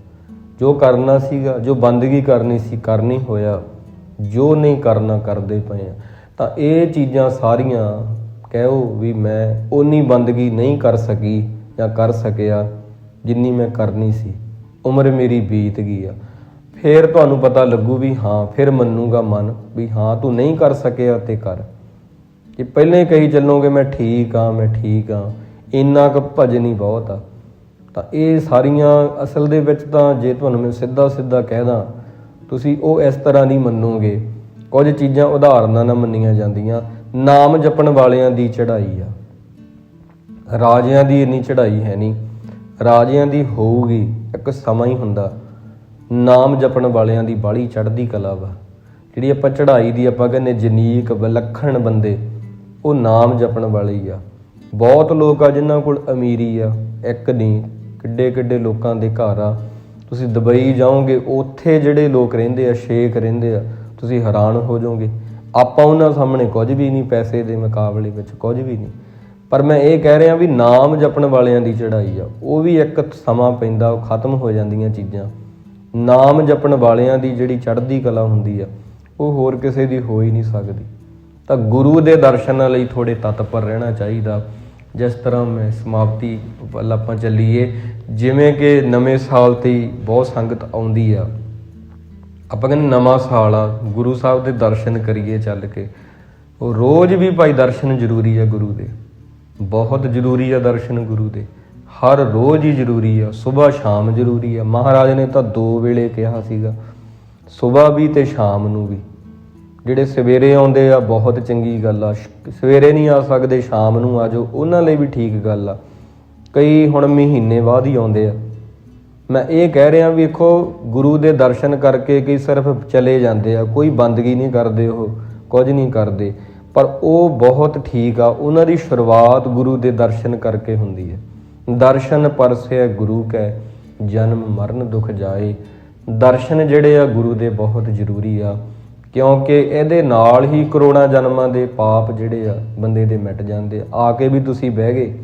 ਜੋ ਕਰਨਾ ਸੀਗਾ, ਜੋ ਬੰਦਗੀ ਕਰਨੀ ਸੀ ਕਰਨੀ ਹੋਇਆ, ਜੋ ਨਹੀਂ ਕਰਨਾ ਕਰਦੇ ਪਏ ਆ ਤਾਂ ਇਹ ਚੀਜ਼ਾਂ ਸਾਰੀਆਂ ਕਹਿਓ ਵੀ ਮੈਂ ਓਨੀ ਬੰਦਗੀ ਨਹੀਂ ਕਰ ਸਕੀ ਜਾਂ ਕਰ ਸਕਿਆ, ਜਿੰਨੀ ਮੈਂ ਕਰਨੀ ਸੀ। ਉਮਰ ਮੇਰੀ ਬੀਤ ਗਈ ਆ। ਫਿਰ ਤੁਹਾਨੂੰ ਪਤਾ ਲੱਗੂ ਵੀ ਹਾਂ, ਫਿਰ ਮੰਨੂਗਾ ਮਨ ਵੀ ਹਾਂ, ਤੂੰ ਨਹੀਂ ਕਰ ਸਕਿਆ ਤੇ ਕਰ। ਕਿ ਪਹਿਲਾਂ ਹੀ ਕਹੀ ਚੱਲੋਗੇ, ਮੈਂ ਠੀਕ ਆ ਮੈਂ ਠੀਕ ਆ ਇੰਨਾ ਕੁ ਭਜਨ ਹੀ ਬਹੁਤ ਆ। ਤਾਂ ਇਹ ਸਾਰੀਆਂ ਅਸਲ ਦੇ ਵਿੱਚ ਤਾਂ ਜੇ ਤੁਹਾਨੂੰ ਮੈਂ ਸਿੱਧਾ ਸਿੱਧਾ ਕਹਿਦਾ ਤੁਸੀਂ ਉਹ ਇਸ ਤਰ੍ਹਾਂ ਨਹੀਂ ਮੰਨੋਗੇ। ਕੁਝ ਚੀਜ਼ਾਂ ਉਦਾਹਰਨਾਂ ਨਾਲ ਮੰਨੀਆਂ ਜਾਂਦੀਆਂ। ਨਾਮ ਜਪਣ ਵਾਲਿਆਂ ਦੀ ਚੜ੍ਹਾਈ ਆ। ਰਾਜਿਆਂ ਦੀ ਇੰਨੀ ਚੜ੍ਹਾਈ ਹੈ ਨਹੀਂ, ਰਾਜਿਆਂ ਦੀ ਹੋਊਗੀ ਇੱਕ ਸਮਾਂ ਹੀ ਹੁੰਦਾ। ਨਾਮ ਜਪਣ ਵਾਲਿਆਂ ਦੀ ਬਾਲੀ ਚੜ੍ਹਦੀ ਕਲਾ ਵਾ। ਜਿਹੜੀ ਆਪਾਂ ਚੜ੍ਹਾਈ ਦੀ ਆਪਾਂ ਕਹਿੰਦੇ ਜਨੀਕ ਵਿਲੱਖਣ ਬੰਦੇ, ਉਹ ਨਾਮ ਜਪਣ ਵਾਲੇ ਹੀ ਆ। ਬਹੁਤ ਲੋਕ ਆ ਜਿਨ੍ਹਾਂ ਕੋਲ ਅਮੀਰੀ ਆ, ਇੱਕ ਨਹੀਂ, ਕਿੱਡੇ ਕਿੱਡੇ ਲੋਕਾਂ ਦੇ ਘਰ ਆ। ਤੁਸੀਂ ਦੁਬਈ ਜਾਓਗੇ, ਉੱਥੇ ਜਿਹੜੇ ਲੋਕ ਰਹਿੰਦੇ ਆ, ਸ਼ੇਖ ਰਹਿੰਦੇ ਆ, ਤੁਸੀਂ ਹੈਰਾਨ ਹੋ ਜਾਓਗੇ। ਆਪਾਂ ਉਹਨਾਂ ਸਾਹਮਣੇ ਕੁਝ ਵੀ ਨਹੀਂ ਪੈਸੇ ਦੇ ਮੁਕਾਬਲੇ ਵਿੱਚ, ਕੁਝ ਵੀ ਨਹੀਂ। ਪਰ ਮੈਂ ਇਹ ਕਹਿ ਰਿਹਾ ਵੀ ਨਾਮ ਜਪਣ ਵਾਲਿਆਂ ਦੀ ਚੜ੍ਹਾਈ ਆ, ਉਹ ਵੀ ਇੱਕ ਸਮਾਂ ਪੈਂਦਾ, ਉਹ ਖਤਮ ਹੋ ਜਾਂਦੀਆਂ ਚੀਜ਼ਾਂ। ਨਾਮ ਜਪਣ ਵਾਲਿਆਂ ਦੀ ਜਿਹੜੀ ਚੜ੍ਹਦੀ ਕਲਾ ਹੁੰਦੀ ਆ, ਉਹ ਹੋਰ ਕਿਸੇ ਦੀ ਹੋ ਹੀ ਨਹੀਂ ਸਕਦੀ। ਤਾਂ ਗੁਰੂ ਦੇ ਦਰਸ਼ਨਾਂ ਲਈ ਥੋੜੇ ਤਤਪਰ ਰਹਿਣਾ ਚਾਹੀਦਾ। ਜਿਸ ਤਰ੍ਹਾਂ ਮੈਂ ਸਮਾਪਤੀ ਵੱਲ ਆਪਾਂ ਚੱਲੀਏ, ਜਿਵੇਂ ਕਿ ਨਵੇਂ ਸਾਲ ਤੇ ਬਹੁਤ ਸੰਗਤ ਆਉਂਦੀ ਆ। ਆਪਾਂ ਕਹਿੰਦੇ ਨਵਾਂ ਸਾਲ ਆ, ਗੁਰੂ ਸਾਹਿਬ ਦੇ ਦਰਸ਼ਨ ਕਰੀਏ ਚੱਲ ਕੇ। ਉਹ ਰੋਜ਼ ਵੀ ਭਾਈ ਦਰਸ਼ਨ ਜ਼ਰੂਰੀ ਆ ਗੁਰੂ ਦੇ। ਬਹੁਤ ਜ਼ਰੂਰੀ ਆ ਦਰਸ਼ਨ ਗੁਰੂ ਦੇ। ਹਰ ਰੋਜ਼ ਹੀ ਜ਼ਰੂਰੀ ਆ, ਸਵੇਰ ਸ਼ਾਮ ਜ਼ਰੂਰੀ ਆ। ਮਹਾਰਾਜ ਨੇ ਤਾਂ ਦੋ ਵੇਲੇ ਕਿਹਾ ਸੀਗਾ, ਸਵੇਰ ਵੀ ਤੇ ਸ਼ਾਮ ਨੂੰ ਵੀ। ਜਿਹੜੇ ਸਵੇਰੇ ਆਉਂਦੇ ਆ, ਬਹੁਤ ਚੰਗੀ ਗੱਲ ਆ। ਸ਼- ਸਵੇਰੇ ਨਹੀਂ ਆ ਸਕਦੇ, ਸ਼ਾਮ ਨੂੰ ਆ ਜਾਓ। ਉਹਨਾਂ ਲਈ ਵੀ ਠੀਕ ਗੱਲ ਆ। ਕਈ ਹੁਣ ਮਹੀਨੇ ਬਾਅਦ ਹੀ ਆਉਂਦੇ ਆ। ਮੈਂ ਇਹ ਕਹਿ ਰਿਹਾ ਵੀ ਵੇਖੋ, ਗੁਰੂ ਦੇ ਦਰਸ਼ਨ ਕਰਕੇ ਕਈ ਸਿਰਫ ਚਲੇ ਜਾਂਦੇ ਆ। ਕੋਈ ਬੰਦਗੀ ਨਹੀਂ ਕਰਦੇ ਉਹ, ਕੁਝ ਨਹੀਂ ਕਰਦੇ। ਪਰ ਉਹ ਬਹੁਤ ਠੀਕ ਆ, ਉਹਨਾਂ ਦੀ ਸ਼ੁਰੂਆਤ ਗੁਰੂ ਦੇ ਦਰਸ਼ਨ ਕਰਕੇ ਹੁੰਦੀ ਹੈ। ਦਰਸ਼ਨ ਪਰਸੇ ਗੁਰੂ ਕੈ, ਜਨਮ ਮਰਨ ਦੁਖ ਜਾਏ। ਦਰਸ਼ਨ ਜਿਹੜੇ ਆ ਗੁਰੂ ਦੇ ਬਹੁਤ ਜ਼ਰੂਰੀ ਆ, ਕਿਉਂਕਿ ਇਹਦੇ ਨਾਲ ਹੀ ਕਰੋੜਾਂ ਜਨਮਾਂ ਦੇ ਪਾਪ ਜਿਹੜੇ ਆ ਬੰਦੇ ਦੇ ਮਿਟ ਜਾਂਦੇ ਆ। ਆ ਕੇ ਵੀ ਤੁਸੀਂ ਬਹਿ ਗਏ,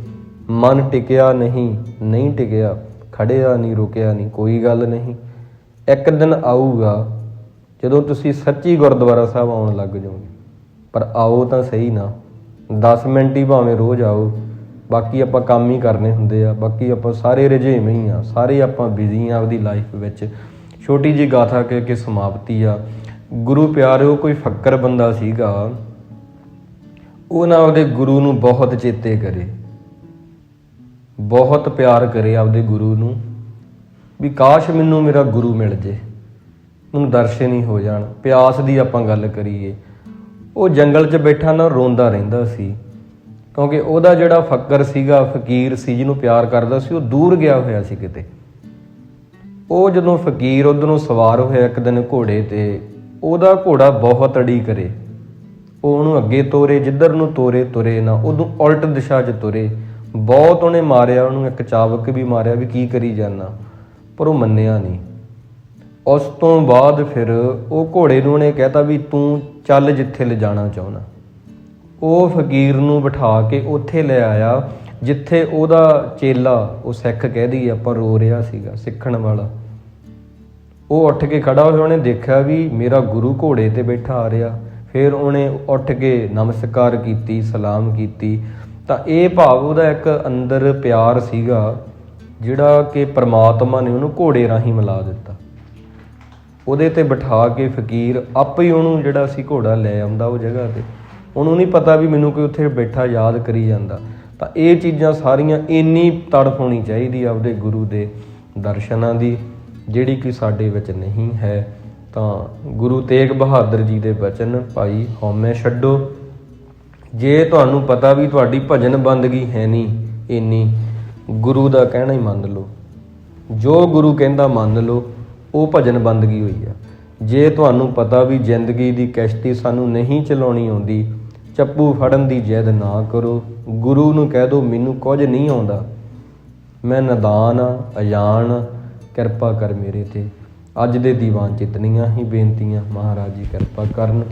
ਮਨ ਟਿਕਿਆ ਨਹੀਂ ਨਹੀਂ ਟਿਕਿਆ, ਖੜਿਆ ਨਹੀਂ, ਰੁਕਿਆ ਨਹੀਂ, ਕੋਈ ਗੱਲ ਨਹੀਂ। ਇੱਕ ਦਿਨ ਆਊਗਾ, ਜਦੋਂ ਤੁਸੀਂ ਸੱਚੀ ਗੁਰਦੁਆਰਾ ਸਾਹਿਬ ਆਉਣ ਲੱਗ ਜਾਓਗੇ। ਪਰ ਆਓ ਤਾਂ ਸਹੀ ਨਾ। 10 ਮਿੰਟ ਹੀ ਭਾਵੇਂ ਰੋਜ਼ ਆਓ। ਬਾਕੀ ਆਪਾਂ ਕੰਮ ਹੀ ਕਰਨੇ ਹੁੰਦੇ ਆ। ਬਾਕੀ ਆਪਾਂ ਸਾਰੇ ਰੁਝੇਵੇਂ ਹੀ ਆ। ਸਾਰੇ ਆਪਾਂ ਬਿਜ਼ੀ ਆ ਆਪਦੀ ਲਾਈਫ ਵਿੱਚ। ਛੋਟੀ ਜੀ ਗਾਥਾ ਕਹਿ ਕੇ ਸਮਾਪਤੀ ਆ। ਗੁਰੂ ਪਿਆਰਿਓ, ਕੋਈ ਫੱਕਰ ਬੰਦਾ ਸੀਗਾ। ਉਹ ਨਾ ਉਹਦੇ ਗੁਰੂ ਨੂੰ ਬਹੁਤ ਚੇਤੇ ਕਰੇ। ਬਹੁਤ ਪਿਆਰ ਕਰੇ ਆਪਦੇ ਗੁਰੂ ਨੂੰ। ਵੀ ਕਾਸ਼ ਮੈਨੂੰ ਮੇਰਾ ਗੁਰੂ ਮਿਲ ਜੇ। ਮੈਨੂੰ ਦਰਸ਼ਨ ਹੀ ਹੋ ਜਾਣ। ਪਿਆਸ ਦੀ ਆਪਾਂ ਗੱਲ ਕਰੀਏ। ਉਹ ਜੰਗਲ 'ਚ ਬੈਠਾ ਨਾ ਰੋਂਦਾ ਰਹਿੰਦਾ ਸੀ। ਕਿਉਂਕਿ ਉਹਦਾ ਜਿਹੜਾ ਫੱਕਰ ਸੀਗਾ, ਫਕੀਰ ਸੀ, ਜਿਹਨੂੰ ਪਿਆਰ ਕਰਦਾ ਸੀ, ਉਹ ਦੂਰ ਗਿਆ ਹੋਇਆ ਸੀ ਕਿਤੇ। ਉਹ ਜਦੋਂ ਫਕੀਰ ਉਧਰੋਂ ਸਵਾਰ ਹੋਇਆ ਇੱਕ ਦਿਨ ਘੋੜੇ ਤੇ, ਉਹਦਾ ਘੋੜਾ ਬਹੁਤ ਅੜੀ ਕਰੇ। ਉਹ ਉਹਨੂੰ ਅੱਗੇ ਤੋਰੇ, ਜਿੱਧਰ ਨੂੰ ਤੋਰੇ, ਤੁਰੇ ਨਾ, ਉਦੋਂ ਉਲਟ ਦਿਸ਼ਾ 'ਚ ਤੁਰੇ। ਬਹੁਤ ਉਹਨੇ ਮਾਰਿਆ, ਉਹਨੂੰ ਇੱਕ ਚਾਬਕ ਵੀ ਮਾਰਿਆ ਵੀ ਕੀ ਕਰੀ ਜਾਨਾ। ਪਰ ਉਹ ਮੰਨਿਆ ਨਹੀਂ। ਉਸ ਤੋਂ ਬਾਅਦ ਫਿਰ ਉਹ ਘੋੜੇ ਨੂੰ ਉਹਨੇ ਕਹਿਤਾ ਵੀ ਤੂੰ ਚੱਲ ਜਿੱਥੇ ਲਿਜਾਣਾ ਚਾਹੁੰਦਾ। ਉਹ ਫਕੀਰ ਨੂੰ ਬਿਠਾ ਕੇ ਉੱਥੇ ਲੈ ਆਇਆ, ਜਿੱਥੇ ਉਹਦਾ ਚੇਲਾ, ਉਹ ਸਿੱਖ ਕਹਿਦੀ ਆਪਾਂ ਰੋ ਰਿਹਾ ਸੀਗਾ, ਸਿੱਖਣ ਵਾਲਾ। ਉਹ ਉੱਠ ਕੇ ਖੜਾ ਹੋਇਆ, ਉਹਨੇ ਦੇਖਿਆ ਵੀ ਮੇਰਾ ਗੁਰੂ ਘੋੜੇ ਤੇ ਬੈਠਾ ਆ ਰਿਹਾ। ਫਿਰ ਉਹਨੇ ਉੱਠ ਕੇ ਨਮਸਕਾਰ ਕੀਤੀ, ਸਲਾਮ ਕੀਤੀ। ਤਾਂ ਇਹ ਭਾਵ ਉਹਦਾ ਇੱਕ ਅੰਦਰ ਪਿਆਰ ਸੀਗਾ, ਜਿਹੜਾ ਕਿ ਪ੍ਰਮਾਤਮਾ ਨੇ ਉਹਨੂੰ ਘੋੜੇ ਰਾਹੀਂ ਮਿਲਾ ਦਿੱਤਾ। ਉਹਦੇ ਤੇ ਬਿਠਾ ਕੇ ਫਕੀਰ ਆਪੇ ਹੀ ਉਹਨੂੰ ਜਿਹੜਾ ਸੀ ਘੋੜਾ ਲੈ ਆਉਂਦਾ ਉਹ ਜਗ੍ਹਾ ਤੇ। ਉਹਨੂੰ ਨਹੀਂ ਪਤਾ ਵੀ ਮੈਨੂੰ ਕੋਈ ਉੱਥੇ ਬੈਠਾ ਯਾਦ ਕਰੀ ਜਾਂਦਾ। ਤਾਂ ਇਹ ਚੀਜ਼ਾਂ ਸਾਰੀਆਂ ਇੰਨੀ ਤੜਫ ਹੋਣੀ ਚਾਹੀਦੀ ਆਪਦੇ ਗੁਰੂ ਦੇ ਦਰਸ਼ਨਾਂ ਦੀ, ਜਿਹੜੀ ਕਿ ਸਾਡੇ ਵਿੱਚ ਨਹੀਂ ਹੈ। ਤਾਂ ਗੁਰੂ ਤੇਗ ਬਹਾਦਰ ਜੀ ਦੇ ਬਚਨ, ਭਾਈ ਹਉਮੈ ਛੱਡੋ। ਜੇ ਤੁਹਾਨੂੰ ਪਤਾ ਵੀ ਤੁਹਾਡੀ ਭਜਨ ਬੰਦਗੀ ਹੈ ਨਹੀਂ ਇੰਨੀ ਗੁਰੂ ਦਾ ਕਹਿਣਾ ਹੀ ਮੰਨ ਲਓ। ਜੋ ਗੁਰੂ ਕਹਿੰਦਾ ਮੰਨ ਲਓ ਉਹ ਭਜਨ ਬੰਦਗੀ ਹੋਈ ਆ? ਜੇ ਤੁਹਾਨੂੰ ਪਤਾ ਵੀ ਜ਼ਿੰਦਗੀ ਦੀ ਕਿਸ਼ਤੀ ਸਾਨੂੰ ਨਹੀਂ ਚਲਾਉਣੀ ਆਉਂਦੀ ਚੱਪੂ ਫੜਨ ਦੀ ਜਿੱਦ ਨਾ ਕਰੋ ਗੁਰੂ ਨੂੰ ਕਹਿ ਦਿਓ ਮੈਨੂੰ ਕੁਝ ਨਹੀਂ ਆਉਂਦਾ। ਮੈਂ ਨਦਾਨ ਆ ਅਜਾਣ ਆ, ਕਿਰਪਾ ਕਰ ਮੇਰੇ ਤੇ। ਅੱਜ ਦੇ ਦੀਵਾਨ ਚ ਇਤਨੀਆਂ ਹੀ ਬੇਨਤੀਆਂ ਮਹਾਰਾਜ ਜੀ ਕਿਰਪਾ ਕਰਨ।